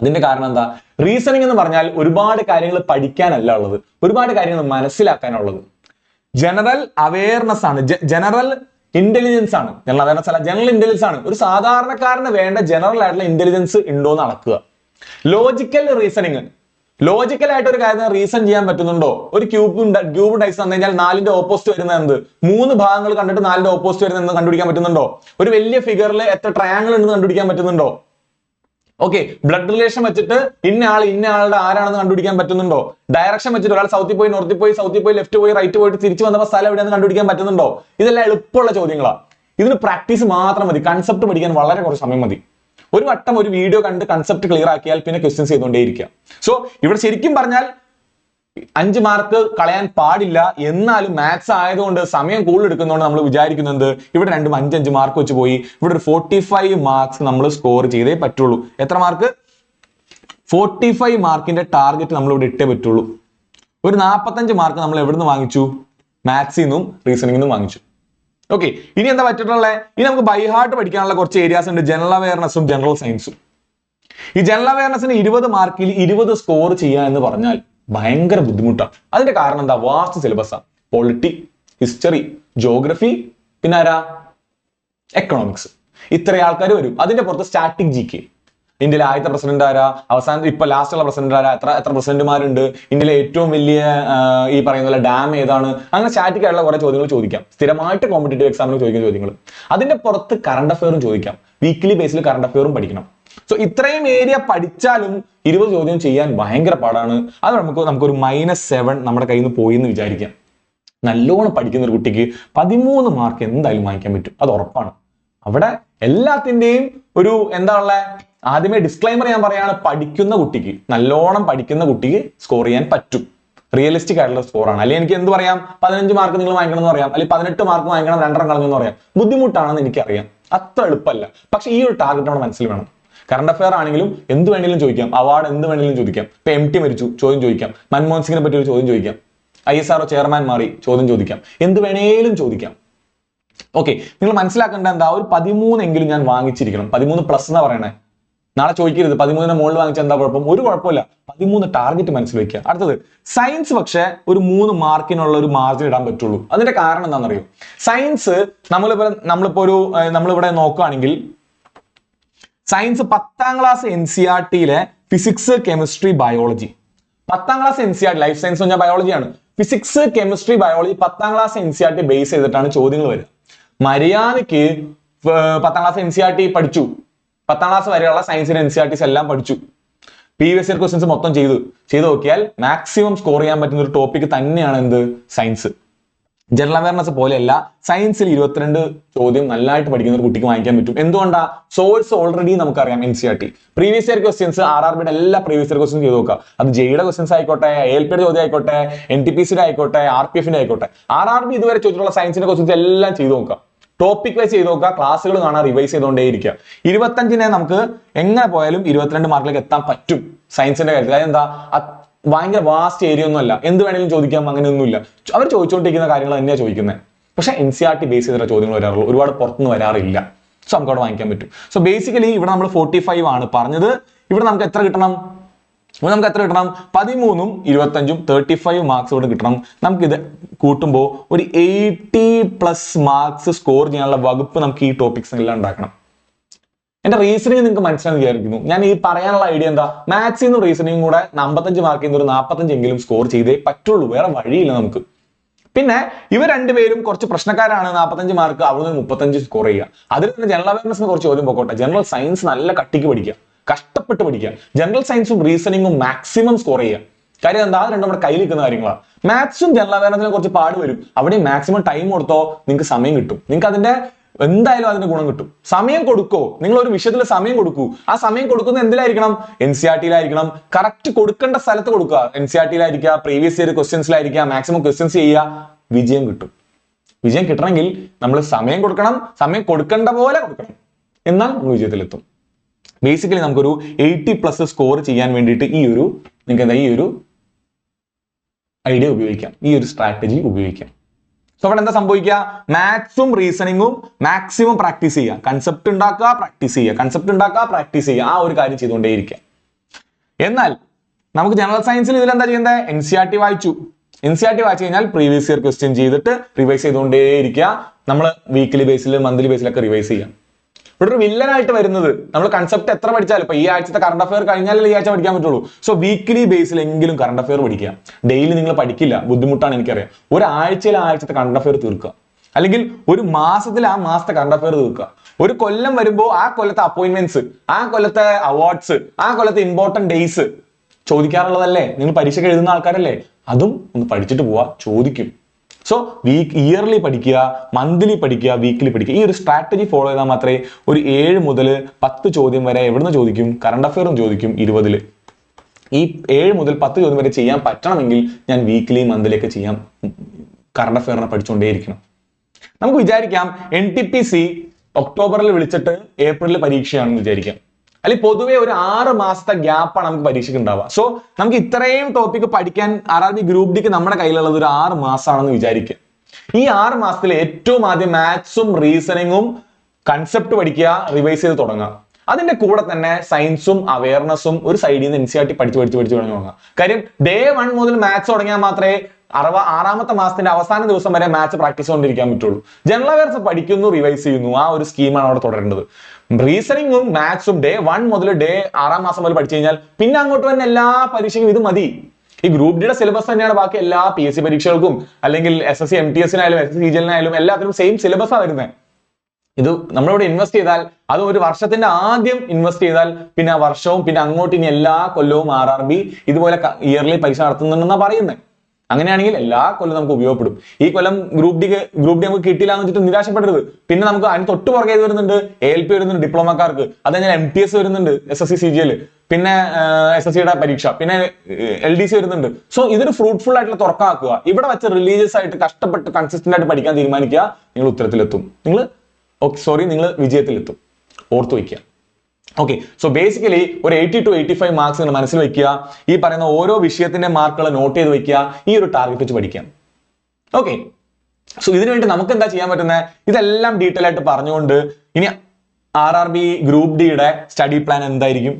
അതിന്റെ കാരണം എന്താ? റീസണിങ് എന്ന് പറഞ്ഞാൽ ഒരുപാട് കാര്യങ്ങൾ പഠിക്കാനല്ല ഉള്ളത്. ഒരുപാട് കാര്യങ്ങൾ മനസ്സിലാക്കാനുള്ളത് ജനറൽ അവയർനെസ് ആണ്. ജനറൽ ഇന്റലിജൻസ് ആണ്. ജനറൽ അവയർനെസ് അല്ല ജനറൽ ഇന്റലിജൻസ് ആണ്. ഒരു സാധാരണക്കാരന് വേണ്ട ജനറൽ ആയിട്ടുള്ള ഇന്റലിജൻസ് ഉണ്ടോ എന്ന് അളക്കുക. ലോജിക്കൽ റീസണിങ് ലോജിക്കൽ ആയിട്ട് ഒരു കാര്യം റീസൺ ചെയ്യാൻ പറ്റുന്നുണ്ടോ? ഒരു ക്യൂബ് ക്യൂബ് ഡൈസ് തന്നു കഴിഞ്ഞാൽ നാലിന്റെ ഓപ്പോസിറ്റ് വരുന്ന എന്ത്? മൂന്ന് ഭാഗങ്ങൾ കണ്ടിട്ട് നാലിന്റെ ഓപ്പോസിറ്റ് വരുന്നത് കണ്ടുപിടിക്കാൻ പറ്റുന്നുണ്ടോ? ഒരു വലിയ ഫിഗറിൽ എത്ര ട്രയാങ്കിൾ ഉണ്ടെന്ന് കണ്ടുപിടിക്കാൻ പറ്റുന്നുണ്ടോ? ഓക്കെ ബ്ലഡ് റിലേഷൻ വെച്ചിട്ട് ഇന്ന ആൾ ഇന്ന ആളുടെ ആരാണെന്ന് കണ്ടുപിടിക്കാൻ പറ്റുന്നുണ്ടോ? ഡയറക്ഷൻ വെച്ചിട്ട് ഒരാൾ സൗത്തിൽ പോയി നോർത്തിൽ പോയി സൗത്തിൽ പോയി ലെഫ്റ്റ് പോയി റൈറ്റ് പോയിട്ട് തിരിച്ചു വന്നപ്പോൾ സ്ഥലം എവിടെയെന്ന് കണ്ടുപിടിക്കാൻ പറ്റുന്നുണ്ടോ? ഇതെല്ലാം എളുപ്പമുള്ള ചോദ്യങ്ങളാണ് ഇതിന് പ്രാക്ടീസ് മാത്രം മതി. കൺസെപ്റ്റ് പഠിക്കാൻ വളരെ കുറച്ച് സമയം മതി. ഒരു വട്ടം ഒരു വീഡിയോ കണ്ട് കൺസെപ്റ്റ് ക്ലിയർ ആക്കിയാൽ പിന്നെ ക്വസ്റ്റ്യൻസ് ചെയ്തുകൊണ്ടേയിരിക്കുക സോ ഇവിടെ ശരിക്കും പറഞ്ഞാൽ അഞ്ച് മാർക്ക് കളയാൻ പാടില്ല. എന്നാലും മാത്സ് ആയതുകൊണ്ട് സമയം കൂടുതൽ എടുക്കുന്നതുകൊണ്ട് നമ്മൾ വിചാരിക്കുന്നത് ഇവിടെ രണ്ടും അഞ്ചഞ്ച് മാർക്ക് വെച്ച് പോയി. ഇവിടെ ഒരു ഫോർട്ടി ഫൈവ് മാർക്സ് നമ്മൾ സ്കോർ ചെയ്തേ പറ്റുള്ളൂ. എത്ര മാർക്ക് ഫോർട്ടി ഫൈവ് മാർക്കിന്റെ ടാർഗറ്റ് നമ്മൾ ഇവിടെ ഇട്ടേ പറ്റുള്ളൂ. ഒരു നാൽപ്പത്തഞ്ച് മാർക്ക് നമ്മൾ എവിടുന്ന് വാങ്ങിച്ചു? മാത്സിൽ നിന്നും റീസണിംഗിൽ വാങ്ങിച്ചു. ഓക്കെ ഇനി എന്താ പറ്റിയിട്ടുള്ളത്? ഇനി നമുക്ക് ബൈഹാർട്ട് പഠിക്കാനുള്ള കുറച്ച് ഏരിയാസ് ഉണ്ട്. ജനറൽ അവയർനെസ്സും ജനറൽ സയൻസും ഈ ജനറൽ അവയർനെസ്സിന് ഇരുപത് മാർക്കിൽ ഇരുപത് സ്കോർ ചെയ്യുക എന്ന് പറഞ്ഞാൽ ഭയങ്കര ബുദ്ധിമുട്ടാണ് അതിന്റെ കാരണം എന്താ? വാസ്റ്റ് ആണ് പൊളിറ്റി ഹിസ്റ്ററി ജോഗ്രഫി പിന്നെ ആരാ? എക്കണോമിക്സ് ഇത്ര ആൾക്കാർ വരും. അതിന്റെ പുറത്ത് സ്റ്റാറ്റിക് ജി കെ ഇന്ത്യയിലെ ആദ്യത്തെ പ്രസിഡന്റ് ആരാ? അവസാന ഇപ്പൊ ലാസ്റ്റ് ഉള്ള പ്രസിഡന്റ് ആരാ? എത്ര എത്ര പ്രസിഡന്റുമാരുണ്ട് ഇന്ത്യയിലെ ഏറ്റവും വലിയ ഈ പറയുന്ന ഡാം ഏതാണ്? അങ്ങനെ സ്റ്റാറ്റിക് ആയിട്ടുള്ള കുറെ ചോദ്യങ്ങൾ ചോദിക്കാം. സ്ഥിരമായിട്ട് കോമ്പറ്റേറ്റീവ് എക്സാമിന് ചോദിക്കുന്ന ചോദ്യങ്ങൾ. അതിന്റെ പുറത്ത് കറണ്ട് അഫയറും ചോദിക്കാം. വീക്ക്ലി ബേസിൽ കറണ്ട് അഫയറും പഠിക്കണം. സോ ഇത്രയും ഏരിയ പഠിച്ചാലും ഇരുപത് ചോദ്യം ചെയ്യാൻ ഭയങ്കര പാടാണ്. അത് നമുക്ക് നമുക്കൊരു മൈനസ് സെവൻ നമ്മുടെ കയ്യിൽ നിന്ന് പോയി എന്ന് വിചാരിക്കാം. നല്ലോണം പഠിക്കുന്ന ഒരു കുട്ടിക്ക് പതിമൂന്ന് മാർക്ക് എന്തായാലും വാങ്ങിക്കാൻ പറ്റും. അത് ഉറപ്പാണ്. അവിടെ എല്ലാത്തിന്റെയും ഒരു എന്താ ഉള്ള ആദ്യമേ ഡിസ്ക്ലൈമർ ഞാൻ പറയാണ് പഠിക്കുന്ന കുട്ടിക്ക് നല്ലോണം പഠിക്കുന്ന കുട്ടിക്ക് സ്കോർ ചെയ്യാൻ പറ്റും. റിയലിസ്റ്റിക് ആയിട്ടുള്ള സ്കോറാണ് അല്ലെങ്കിൽ എനിക്ക് എന്ത് പറയാം? പതിനഞ്ച് മാർക്ക് നിങ്ങൾ വാങ്ങിക്കണം എന്ന് പറയാം. അല്ലെങ്കിൽ പതിനെട്ട് മാർക്ക് വാങ്ങിക്കണം രണ്ടര കളഞ്ഞു എന്ന് പറയാം. ബുദ്ധിമുട്ടാണെന്ന് എനിക്കറിയാം. അത്ര എളുപ്പമല്ല. പക്ഷെ ഈ ഒരു ടാർഗറ്റ് നമ്മുടെ മനസ്സിൽ വേണം. കറണ്ട് അഫയർ ആണെങ്കിലും എന്ത് വേണമെങ്കിലും ചോദിക്കാം. അവാർഡ് എന്ത് വേണമെങ്കിലും ചോദിക്കാം. ഇപ്പൊ എം ടി മരിച്ചു ചോദ്യം ചോദിക്കാം. മൻമോഹൻ സിംഗിനെ പറ്റി ഒരു ചോദ്യം ചോദിക്കാം. ഐ എസ് ആർ ചെയർമാൻ മാറി ചോദ്യം ചോദിക്കാം. എന്ത് വേണേലും ചോദിക്കാം. ഓക്കെ നിങ്ങൾ മനസ്സിലാക്കേണ്ട എന്താ? ഒരു പതിമൂന്നെങ്കിലും ഞാൻ വാങ്ങിച്ചിരിക്കണം. പതിമൂന്ന് പ്ലസ് എന്നാ പറയണേ? നാളെ ചോദിക്കരുത്. പതിമൂന്നിന് മുകളിൽ വാങ്ങിച്ച എന്താ കുഴപ്പം? ഒരു കുഴപ്പമില്ല. പതിമൂന്ന് ടാർഗറ്റ് മനസ്സിൽ വെക്കുക. അടുത്തത് സയൻസ് പക്ഷേ ഒരു മൂന്ന് മാർക്കിനുള്ള ഒരു മാർജിൻ ഇടാൻ പറ്റുള്ളൂ. അതിന്റെ കാരണം എന്താണെന്നറിയോ? സയൻസ് നമ്മളിപ്പോ നമ്മളിപ്പോ ഒരു നമ്മളിവിടെ നോക്കുകയാണെങ്കിൽ സയൻസ് പത്താം ക്ലാസ് എൻ സി ആർ ടിയിലെ ഫിസിക്സ് കെമിസ്ട്രി ബയോളജി പത്താം class N C R life science പറഞ്ഞാൽ ബയോളജിയാണ് ഫിസിക്സ് കെമിസ്ട്രി ബയോളജി പത്താം class N C R T base ചെയ്തിട്ടാണ് ചോദ്യങ്ങൾ വരിക. മര്യാദയ്ക്ക് പത്താം class N C R T പഠിച്ചു. പത്താം ക്ലാസ് വരെയുള്ള സയൻസിന്റെ എൻ സി ആർ ടിസ് എല്ലാം പഠിച്ചു. പി വി എസ് ക്വസ്റ്റ്യൻസ് മൊത്തം ചെയ്തു. ചെയ്തു നോക്കിയാൽ മാക്സിമം സ്കോർ ചെയ്യാൻ പറ്റുന്ന ഒരു ടോപ്പിക് തന്നെയാണ് എന്ത്? സയൻസ് ജനറൽ അവയർനെസ് പോലെയല്ല സയൻസിൽ ഇരുപത്തിരണ്ട് ചോദ്യം നല്ലതായിട്ട് പഠിക്കുന്ന ഒരു കുട്ടിക്ക് വാങ്ങിക്കാൻ പറ്റും. എന്തുകൊണ്ടാ? സോഴ്സ് ഓൾറെഡി നമുക്കറിയാം N C R T previous year questions R R ബിയുടെ എല്ലാ പ്രീവിയസ് ഇയർ ക്വസ്റ്റ്യൻസ് ചെയ്ത് നോക്കുക. അത് ജെയുടെ ക്വസ്റ്റ്യൻസ് ആയിക്കോട്ടെ എൽ പിയുടെ ചോദ്യം ആയിക്കോട്ടെ എൻ ടി പി സിയുടെ ആയിക്കോട്ടെ ആർ പി എഫിന്റെ ആയിക്കോട്ടെ. ആർ ആർ ബി ഇതുവരെ ചോദിച്ചിട്ടുള്ള സയൻസിന്റെ ക്വസ്റ്റ്യൻസ് എല്ലാം ചെയ്തു നോക്കുക. ടോപ്പിക് വൈസ് ചെയ്ത് നോക്കുക ക്ലാസ്സുകൾ കാണാൻ റിവൈസ് ചെയ്തുകൊണ്ടേ ഇരിക്കുക. ഇരുപത്തഞ്ചിനെ നമുക്ക് എങ്ങനെ പോയാലും ഇരുപത്തിരണ്ട് മാർക്കിലേക്ക് എത്താൻ പറ്റും സയൻസിന്റെ കാര്യത്തിൽ. അതായത് എന്താ അത് ഭയങ്കര വാസ്റ്റ് ഏരിയ ഒന്നും അല്ല. എന്ത് വേണമെങ്കിലും ചോദിക്കാം അങ്ങനെയൊന്നുമില്ല. അവർ ചോദിച്ചുകൊണ്ടിരിക്കുന്ന കാര്യങ്ങൾ തന്നെയാണ് ചോദിക്കുന്നത് പക്ഷെ N C R T base ചെയ്തിട്ട് ചോദ്യങ്ങൾ വരാറുള്ളൂ. ഒരുപാട് പുറത്തുനിന്ന് വരാറില്ല. സോ നമുക്ക് അവിടെ വാങ്ങിക്കാൻ പറ്റും. സോ ബേസിക്കലി ഇവിടെ നമ്മൾ ഫോർട്ടി ഫൈവ് ആണ് പറഞ്ഞത്. ഇവിടെ നമുക്ക് എത്ര കിട്ടണം? നമുക്ക് എത്ര കിട്ടണം? പതിമൂന്നും ഇരുപത്തഞ്ചും തേർട്ടി ഫൈവ് മാർക്സ് ഇവിടെ കിട്ടണം. നമുക്കിത് കൂട്ടുമ്പോൾ ഒരു എയ്റ്റി പ്ലസ് മാർക്സ് സ്കോർ ചെയ്യാനുള്ള വകുപ്പ് നമുക്ക് ഈ ടോപ്പിക്സ് എല്ലാം ഉണ്ടാക്കണം. എന്റെ റീസണിങ് നിങ്ങൾക്ക് മനസ്സിലാന്ന് വിചാരിക്കുന്നു. ഞാൻ ഈ പറയാനുള്ള ഐഡിയ എന്താ? മാത്സിൽ നിന്നും റീസണിങ്ങും കൂടെ അമ്പത്തഞ്ച് മാർക്കിൽ നിന്ന് ഒരു നാൽപ്പത്തഞ്ച് എങ്കിലും സ്കോർ ചെയ്തേ പറ്റുള്ളൂ. വേറെ വഴിയില്ല നമുക്ക്. പിന്നെ ഇവർ രണ്ടുപേരും കുറച്ച് പ്രശ്നക്കാരാണ് നാൽപ്പത്തഞ്ച് മാർക്ക് അവിടെ നിന്ന് മുപ്പത്തഞ്ച് സ്കോർ ചെയ്യുക. അതിൽ നിന്ന് ജനറൽ അവയർനെസ്സിന് കുറച്ച് ചോദ്യം പോക്കോട്ടെ. ജനറൽ സയൻസ് നല്ല കട്ടിക്ക് പഠിക്കുക. കഷ്ടപ്പെട്ട് പഠിക്കുക. ജനറൽ സയൻസും റീസണിങ്ങും മാക്സിമം സ്കോർ ചെയ്യുക. കാര്യം എന്താ? അത് രണ്ടും നമ്മുടെ കയ്യിൽ നിൽക്കുന്ന കാര്യങ്ങളാണ് മാത്സും ജനറൽ അവയർനെസിനെ കുറച്ച് പാട് വരും. അവിടെ മാക്സിമം ടൈം കൊടുത്തോ നിങ്ങൾക്ക് സമയം കിട്ടും. നിങ്ങൾക്ക് അതിന്റെ എന്തായാലും അതിന് ഗുണം കിട്ടും. സമയം കൊടുക്കോ. നിങ്ങൾ ഒരു വിഷയത്തിൽ സമയം കൊടുക്കൂ. ആ സമയം കൊടുക്കുന്നത് എന്തിലായിരിക്കണം? എൻ സി ആർ ടിയിലായിരിക്കണം. കറക്റ്റ് കൊടുക്കേണ്ട സ്ഥലത്ത് കൊടുക്കുക. എൻ സി ആർ ടിയിലായിരിക്കുക പ്രീവിയസ് ഇയർ ക്വസ്റ്റ്യൻസിലായിരിക്കുക മാക്സിമം ക്വസ്റ്റ്യൻസ് ചെയ്യുക. വിജയം കിട്ടും. വിജയം കിട്ടണമെങ്കിൽ നമ്മൾ സമയം കൊടുക്കണം. സമയം കൊടുക്കേണ്ട പോലെ കൊടുക്കണം. എന്നാൽ നമ്മൾ വിജയത്തിലെത്തും. ബേസിക്കലി നമുക്കൊരു എയ്റ്റി പ്ലസ് സ്കോർ ചെയ്യാൻ വേണ്ടിയിട്ട് ഈ ഒരു നിങ്ങൾക്ക് എന്താ ഈ ഒരു ഐഡിയ ഉപയോഗിക്കാം. ഈ ഒരു സ്ട്രാറ്റജി ഉപയോഗിക്കാം. സോ അവിടെ എന്താ സംഭവിക്കുക? മാത്സും റീസണിങ്ങും മാക്സിമം പ്രാക്ടീസ് ചെയ്യുക. കൺസെപ്റ്റ് ഉണ്ടാക്കുക പ്രാക്ടീസ് ചെയ്യുക. കൺസെപ്റ്റ് ഉണ്ടാക്കുക പ്രാക്ടീസ് ചെയ്യുക. ആ ഒരു കാര്യം ചെയ്തുകൊണ്ടേയിരിക്കുക. എന്നാൽ നമുക്ക് ജനറൽ സയൻസിൽ ഇതിൽ എന്താ ചെയ്യേണ്ടത്? എൻ സി ആർ ടി വായിച്ചു. എൻ സി ആർ ടി വായിച്ചു കഴിഞ്ഞാൽ പ്രീവിയസ് ഇയർ ക്വസ്റ്റ്യൻ ചെയ്തിട്ട് റിവൈസ് ചെയ്തുകൊണ്ടേയിരിക്കുക. നമ്മൾ വീക്കിലി ബേസിൽ മന്ത്ലി ബേസിലൊക്കെ റിവൈസ് ചെയ്യാം ഇവിടെ ഒരു വില്ലനായിട്ട് വരുന്നത്. നമ്മൾ കൺസെപ്റ്റ് എത്ര പഠിച്ചാലും ഇപ്പൊ ഈ ആഴ്ചത്തെ കറണ്ട് അഫയർ കഴിഞ്ഞാലേ ഈ ആഴ്ച പഠിക്കാൻ പറ്റുള്ളൂ. സോ വീക്കിലി ബേസിലെങ്കിലും കറണ്ട് അഫയർ പഠിക്കുക. ഡെയിലി നിങ്ങൾ പഠിക്കില്ല. ബുദ്ധിമുട്ടാണ് എനിക്കറിയാം. ഒരാഴ്ചയിൽ ആഴ്ചത്തെ കറണ്ട് അഫയർ തീർക്കുക. അല്ലെങ്കിൽ ഒരു മാസത്തിൽ ആ മാസത്തെ കറണ്ട് അഫയർ തീർക്കുക. ഒരു കൊല്ലം വരുമ്പോൾ ആ കൊല്ലത്തെ അപ്പോയിന്റ്മെന്റ്സ് ആ കൊല്ലത്തെ അവാർഡ്സ് ആ കൊല്ലത്തെ ഇമ്പോർട്ടന്റ് ഡേയ്സ് ചോദിക്കാറുള്ളതല്ലേ? നിങ്ങൾ പരീക്ഷ എഴുതുന്ന ആൾക്കാരല്ലേ? അതും ഒന്ന് പഠിച്ചിട്ട് പോവാ. ചോദിക്കും. സോ വീക്ക് ഇയർലി പഠിക്കുക മന്ത്ലി പഠിക്കുക വീക്ക്ലി പഠിക്കുക. ഈ ഒരു സ്ട്രാറ്റജി ഫോളോ ചെയ്താൽ മാത്രമേ ഒരു ഏഴ് മുതൽ പത്ത് ചോദ്യം വരെ എവിടുന്ന് ചോദിക്കും? കറണ്ട് അഫെയറും ചോദിക്കും ഇരുപതിൽ ഈ ഏഴ് മുതൽ പത്ത് ചോദ്യം വരെ ചെയ്യാൻ പറ്റണമെങ്കിൽ ഞാൻ വീക്ക്ലി മന്ത്ലി ഒക്കെ ചെയ്യാൻ കറണ്ട് അഫെയറിനെ പഠിച്ചുകൊണ്ടേയിരിക്കണം നമുക്ക് വിചാരിക്കാം എൻ ടി പി സി ഒക്ടോബറിൽ വിളിച്ചിട്ട് ഏപ്രിലിൽ പരീക്ഷയാണെന്ന് വിചാരിക്കാം. അല്ലെങ്കിൽ പൊതുവെ ഒരു ആറ് മാസത്തെ ഗ്യാപ്പാണ് നമുക്ക് പരീക്ഷയ്ക്ക് ഉണ്ടാവുക സോ നമുക്ക് ഇത്രയും ടോപ്പിക് പഠിക്കാൻ ആർ ഗ്രൂപ്പ് ഡിക്ക് നമ്മുടെ കയ്യിലുള്ളത് ഒരു ആറ് മാസമാണെന്ന് വിചാരിക്കുക. ഈ ആറ് മാസത്തിൽ ഏറ്റവും ആദ്യം മാത്സും റീസണിങ്ങും കൺസെപ്റ്റ് പഠിക്കുക റിവൈസ് ചെയ്ത് തുടങ്ങുക. അതിന്റെ കൂടെ തന്നെ സയൻസും അവയർനെസ്സും ഒരു സൈഡിൽ നിന്ന് എൻ സി ആർ ടി പഠിച്ച് പഠിച്ച് പഠിച്ച് തുടങ്ങി കാര്യം ഡേ വൺ മുതൽ മാത്സ് തുടങ്ങിയാൽ മാത്രമേ അറുപ ആറാമത്തെ മാസത്തിന്റെ അവസാന ദിവസം വരെ മാത്സ് പ്രാക്ടീസ് കൊണ്ടിരിക്കാൻ പറ്റുള്ളൂ. ജനറൽ അവയർസ് പഠിക്കുന്നു റിവൈസ് ചെയ്യുന്നു. ആ ഒരു സ്കീമാണ് അവിടെ തുടരേണ്ടത്. റീസണിങ്ങും മാത്സും ഡേ വൺ മുതൽ ഡേ ആറാം മാസം മുതൽ പഠിച്ചു കഴിഞ്ഞാൽ പിന്നെ അങ്ങോട്ട് തന്നെ എല്ലാ പരീക്ഷയ്ക്കും ഇത് മതി. ഈ ഗ്രൂപ്പ് ഡിയുടെ സിലബസ് തന്നെയാണ് ബാക്കി എല്ലാ പി എസ് സി പരീക്ഷകൾക്കും അല്ലെങ്കിൽ S S C M T എസിനായാലും S S C ജിലിനായാലും എല്ലാത്തിനും സെയിം സിലബസാണ് വരുന്നത് ഇത് നമ്മളിവിടെ ഇൻവെസ്റ്റ് ചെയ്താൽ അത് ഒരു വർഷത്തിന്റെ ആദ്യം ഇൻവെസ്റ്റ് ചെയ്താൽ പിന്നെ ആ വർഷവും പിന്നെ അങ്ങോട്ട് ഇനി എല്ലാ കൊല്ലവും ആർ ആർ ബി ഇതുപോലെ ഇയർലി പൈസ നടത്തുന്നുണ്ടെന്നാണ് പറയുന്നത് അങ്ങനെയാണെങ്കിൽ എല്ലാ കൊല്ലം നമുക്ക് ഉപയോഗപ്പെടും. ഈ കൊല്ലം ഗ്രൂപ്പ് ഡി ഗ്രൂപ്പ് ഡി നമുക്ക് കിട്ടിയില്ല എന്ന് വെച്ചിട്ട് നിരാശപ്പെടരുത്. പിന്നെ നമുക്ക് അതിന് തൊട്ട് പുറകെ വരുന്നുണ്ട്? എൽ പി വരുന്നുണ്ട് ഡിപ്ലോമക്കാർക്ക്. അത് കഴിഞ്ഞാൽ എം ടി എസ് വരുന്നുണ്ട് S S C C G L പിന്നെ എസ് എസ് സിയുടെ പരീക്ഷ. പിന്നെ എൽ ഡി സി വരുന്നുണ്ട്. സോ ഇതൊരു ഫ്രൂട്ട്ഫുൾ ആയിട്ടുള്ള തുറക്കാക്കുക. ഇവിടെ വെച്ച് റിലീജിയസ് ആയിട്ട് കഷ്ടപ്പെട്ട് കൺസിസ്റ്റന്റ് ആയിട്ട് പഠിക്കാൻ തീരുമാനിക്കുക നിങ്ങൾ ഉത്തരത്തിലെത്തും. നിങ്ങൾ സോറി നിങ്ങൾ വിജയത്തിലെത്തും. ഓർത്തു വയ്ക്കുക. ഓക്കെ സോ ബേസിക്കലി ഒരു eighty two eighty five marks നിങ്ങൾ മനസ്സിൽ വെക്കുക. ഈ പറയുന്ന ഓരോ വിഷയത്തിന്റെ മാർക്കുകൾ നോട്ട് ചെയ്ത് വെക്കുക. ഈ ഒരു ടാർഗറ്റ് വെച്ച് പഠിക്കാം ഓക്കെ സോ ഇതിനു വേണ്ടി നമുക്ക് എന്താ ചെയ്യാൻ പറ്റുന്നത് ഇതെല്ലാം ഡീറ്റെയിൽ ആയിട്ട് പറഞ്ഞുകൊണ്ട് ഇനി ആർ ആർ ബി ഗ്രൂപ്പ് ഡിയുടെ സ്റ്റഡി പ്ലാൻ എന്തായിരിക്കും?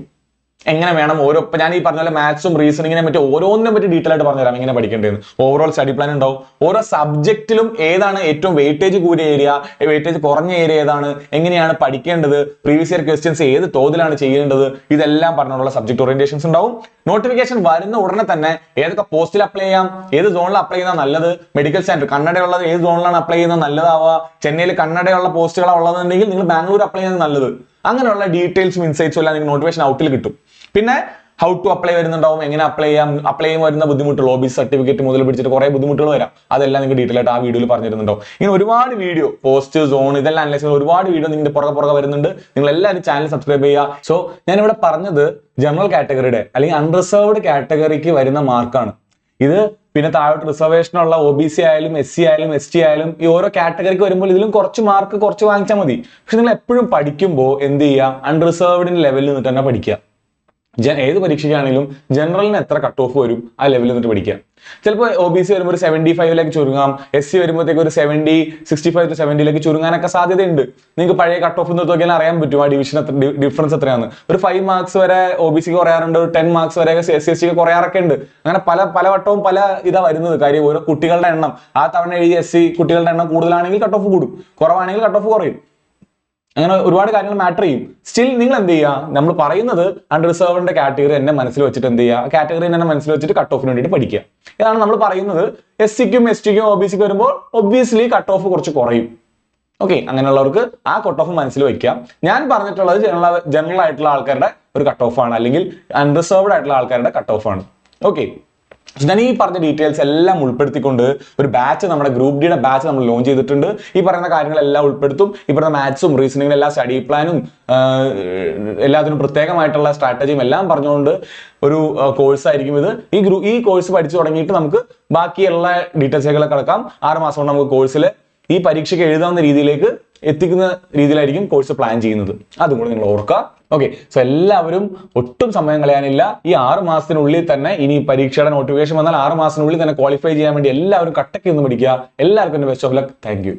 എങ്ങനെ വേണം ഓരോ ഞാൻ ഈ പറഞ്ഞ പോലെ മാത്സും റീസണിങ്ങിനെ പറ്റി ഓരോന്നിനെ പറ്റി ഡീറ്റെയിൽ ആയിട്ട് പറഞ്ഞുതരാം എങ്ങനെ പഠിക്കേണ്ടതെന്ന് ഓവറോൾ സ്റ്റഡി പ്ലാൻ ഉണ്ടാവും. ഓരോ സബ്ജക്റ്റിലും ഏതാണ് ഏറ്റവും വെയിറ്റേജ് കൂടിയ ഏരിയ വെയിറ്റേജ് കുറഞ്ഞ ഏരിയ ഏതാണ് എങ്ങനെയാണ് പഠിക്കേണ്ടത് പ്രീവിയസ് ഇയർ ക്വസ്റ്റ്യൻസ് ഏത് തോതിലാണ് ചെയ്യേണ്ടത് ഇതെല്ലാം പറഞ്ഞുള്ള സബ്ജക്ട് ഓറിയന്റേഷൻസ് ഉണ്ടാവും. നോട്ടിഫിക്കേഷൻ വരുന്ന ഉടനെ തന്നെ ഏതൊക്കെ പോസ്റ്റിൽ അപ്ലൈ ചെയ്യാം ഏത് സോണിൽ അപ്ലൈ ചെയ്യുന്ന നല്ലത് മെഡിക്കൽ സെന്റർ കന്നഡയുള്ളത് ഏത് സോണിലാണ് അപ്ലൈ ചെയ്യുന്നത് നല്ലതാവുക ചെന്നൈയിൽ കന്നഡയുള്ള പോസ്റ്റുകളാണ് ഉള്ളതെന്നുണ്ടെങ്കിൽ നിങ്ങൾ ബാംഗ്ലൂർ അപ്ലൈ ചെയ്യുന്നത് നല്ലത്. അങ്ങനെയുള്ള ഡീറ്റെയിൽസും ഇൻസൈറ്റ്സും എല്ലാം നിങ്ങൾക്ക് നോട്ടിഫിക്കേഷൻ ഔട്ടിൽ കിട്ടും. പിന്നെ ഹൗ ടു അപ്ലൈ വരുന്നുണ്ടാവും എങ്ങനെ അപ്ലൈ ചെയ്യാം അപ്ലൈ ചെയ്യാൻ വരുന്ന ബുദ്ധിമുട്ടുകൾ ഒ ബി സർട്ടിഫിക്കറ്റ് മുതൽ പിടിച്ചിട്ട് കുറെ ബുദ്ധിമുട്ടുകൾ വരാം. അതെല്ലാം നിങ്ങൾക്ക് ഡീറ്റെയിൽ ആയിട്ട് ആ വീഡിയോയിൽ പറഞ്ഞിരുന്നുണ്ടാവും. ഇങ്ങനെ ഒരുപാട് വീഡിയോ പോസ്റ്റ് സോൺ ഇതെല്ലാം അനലൈസ് ചെയ്യുന്ന ഒരുപാട് വീഡിയോ നിങ്ങളുടെ പുറകെ പുറകെ വരുന്നുണ്ട്. നിങ്ങൾ എല്ലാവരും ചാനൽ സബ്സ്ക്രൈബ് ചെയ്യുക. സോ ഞാൻ ഇവിടെ പറഞ്ഞത് ജനറൽ കാറ്റഗറിയുടെ അല്ലെങ്കിൽ അൺറിസർവ്ഡ് കാറ്റഗറിക്ക് വരുന്ന മാർക്കാണ് ഇത് പിന്നെ താഴോട്ട് റിസർവേഷൻ ഉള്ള ഒ ബി സി ആയാലും എസ് സി ആയാലും എസ് ടി ആയാലും ഈ ഓരോ കാറ്റഗറിക്ക് വരുമ്പോൾ ഇതിലും കുറച്ച് മാർക്ക് കുറച്ച് വാങ്ങിച്ചാൽ മതി. പക്ഷെ നിങ്ങൾ എപ്പോഴും പഠിക്കുമ്പോൾ എന്ത് ചെയ്യുക അൺറിസർവ്ഡിന്റെ ലെവലിൽ നിന്ന് തന്നെ പഠിക്കുക. ഏത് പരീക്ഷയ്ക്കാണെങ്കിലും ജനറലിന് എത്ര കട്ട് ഓഫ് വരും ആ ലെവലിൽ നിന്നിട്ട് പഠിക്കുക ചിലപ്പോൾ ഒ ബി സി വരുമ്പോൾ ഒരു സെവന്റി ഫൈവിലേക്ക് ചുരുങ്ങാം. എസ് സി വരുമ്പോഴത്തേക്ക് ഒരു സെവന്റി സിക്സ്റ്റി ഫൈവ് ടു സെവന്റിയിലേക്ക് ചുരുങ്ങാനൊക്കെ സാധ്യതയുണ്ട്. നിങ്ങൾക്ക് പഴയ കട്ട് ഓഫ് നോക്കിയാൽ അറിയാൻ പറ്റും ആ ഡിവിഷൻ എത്ര ഡിഫറൻസ് എത്രയാണ് ഒരു ഫൈവ് മാർക്സ് വരെ ഒ ബി സിക്ക് കുറയാറുണ്ട് ടെൻ മാർക്സ് വരെ എസ് സി എസ് സിക്ക് കുറയാറൊക്കെ ഉണ്ട്. അങ്ങനെ പല പല വട്ടവും പല ഇതാ വരുന്നത്. കാര്യം ഓരോ കുട്ടികളുടെ എണ്ണം. ആ തവണ എഴുതിയ എസ് സി കുട്ടികളുടെ എണ്ണം കൂടുതലാണെങ്കിൽ കട്ട് ഓഫ് കൂടും. കുറവാണെങ്കിൽ കട്ട് ഓഫ് കുറയും. അങ്ങനെ ഒരുപാട് കാര്യങ്ങൾ മാറ്റർ ചെയ്യും. സ്റ്റിൽ നിങ്ങൾ എന്ത് ചെയ്യുക? നമ്മൾ പറയുന്നത് അൺറിസർവ്ഡിന്റെ കാറ്റഗറി എന്നെ മനസ്സിൽ വെച്ചിട്ട് എന്ത് ചെയ്യുക? കാറ്റഗറി എന്നെ മനസ്സിൽ വെച്ചിട്ട് കട്ട് ഓഫിന് വേണ്ടിയിട്ട് പഠിക്കുക. ഇതാണ് നമ്മൾ പറയുന്നത് എസ് സിക്കും എസ് ടിക്കും ഒ ബി സിക്കും വരുമ്പോൾ ഒബ്വിയസ്ലി കട്ട് ഓഫ് കുറച്ച് കുറയും. ഓക്കെ അങ്ങനെയുള്ളവർക്ക് ആ കട്ട് ഓഫ് മനസ്സിൽ വയ്ക്കാം ഞാൻ പറഞ്ഞിട്ടുള്ളത് ജനറൽ ജനറൽ ആയിട്ടുള്ള ആൾക്കാരുടെ ഒരു കട്ട് ഓഫ് ആണ്. അല്ലെങ്കിൽ അൺറിസർവ്ഡ് ആയിട്ടുള്ള ആൾക്കാരുടെ കട്ട് ഓഫ് ആണ്. ഓക്കെ ഞാൻ ഈ പറഞ്ഞ ഡീറ്റെയിൽസ് എല്ലാം ഉൾപ്പെടുത്തിക്കൊണ്ട് ഒരു ബാച്ച് നമ്മുടെ ഗ്രൂപ്പ് ഡിയുടെ ബാച്ച് നമ്മൾ ലോഞ്ച് ചെയ്തിട്ടുണ്ട്. ഈ പറയുന്ന കാര്യങ്ങളെല്ലാം ഉൾപ്പെടുത്തും. ഈ മാത്സും റീസണിങ്ങും എല്ലാ സ്റ്റഡി പ്ലാനും എല്ലാത്തിനും പ്രത്യേകമായിട്ടുള്ള സ്ട്രാറ്റജിയും എല്ലാം പറഞ്ഞുകൊണ്ട് ഒരു കോഴ്സ് ആയിരിക്കും ഇത്. ഈ ഗ്രൂ ഈ കോഴ്സ് പഠിച്ചു തുടങ്ങിയിട്ട് നമുക്ക് ബാക്കിയുള്ള ഡീറ്റെയിൽസുകളെ കിടക്കാം. ആറ് മാസം കൊണ്ട് നമുക്ക് കോഴ്സിൽ ഈ പരീക്ഷയ്ക്ക് എഴുതാവുന്ന രീതിയിലേക്ക് എത്തിക്കുന്ന രീതിയിലായിരിക്കും കോഴ്സ് പ്ലാൻ ചെയ്യുന്നത്. അതും കൂടെ നിങ്ങൾ ഓർക്കുക. ഓക്കെ സോ എല്ലാവരും ഒട്ടും സമയം കളയാനില്ല. ഈ ആറ് മാസത്തിനുള്ളിൽ തന്നെ ഇനി പരീക്ഷയുടെ നോട്ടിഫിക്കേഷൻ വന്നാൽ ആറ് മാസത്തിനുള്ളിൽ തന്നെ ക്വാളിഫൈ ചെയ്യാൻ വേണ്ടി എല്ലാവരും കട്ടയ്ക്ക് നിന്ന് പഠിക്കുക എല്ലാവർക്കും ബെസ്റ്റ് ഓഫ് ലക്ക് താങ്ക്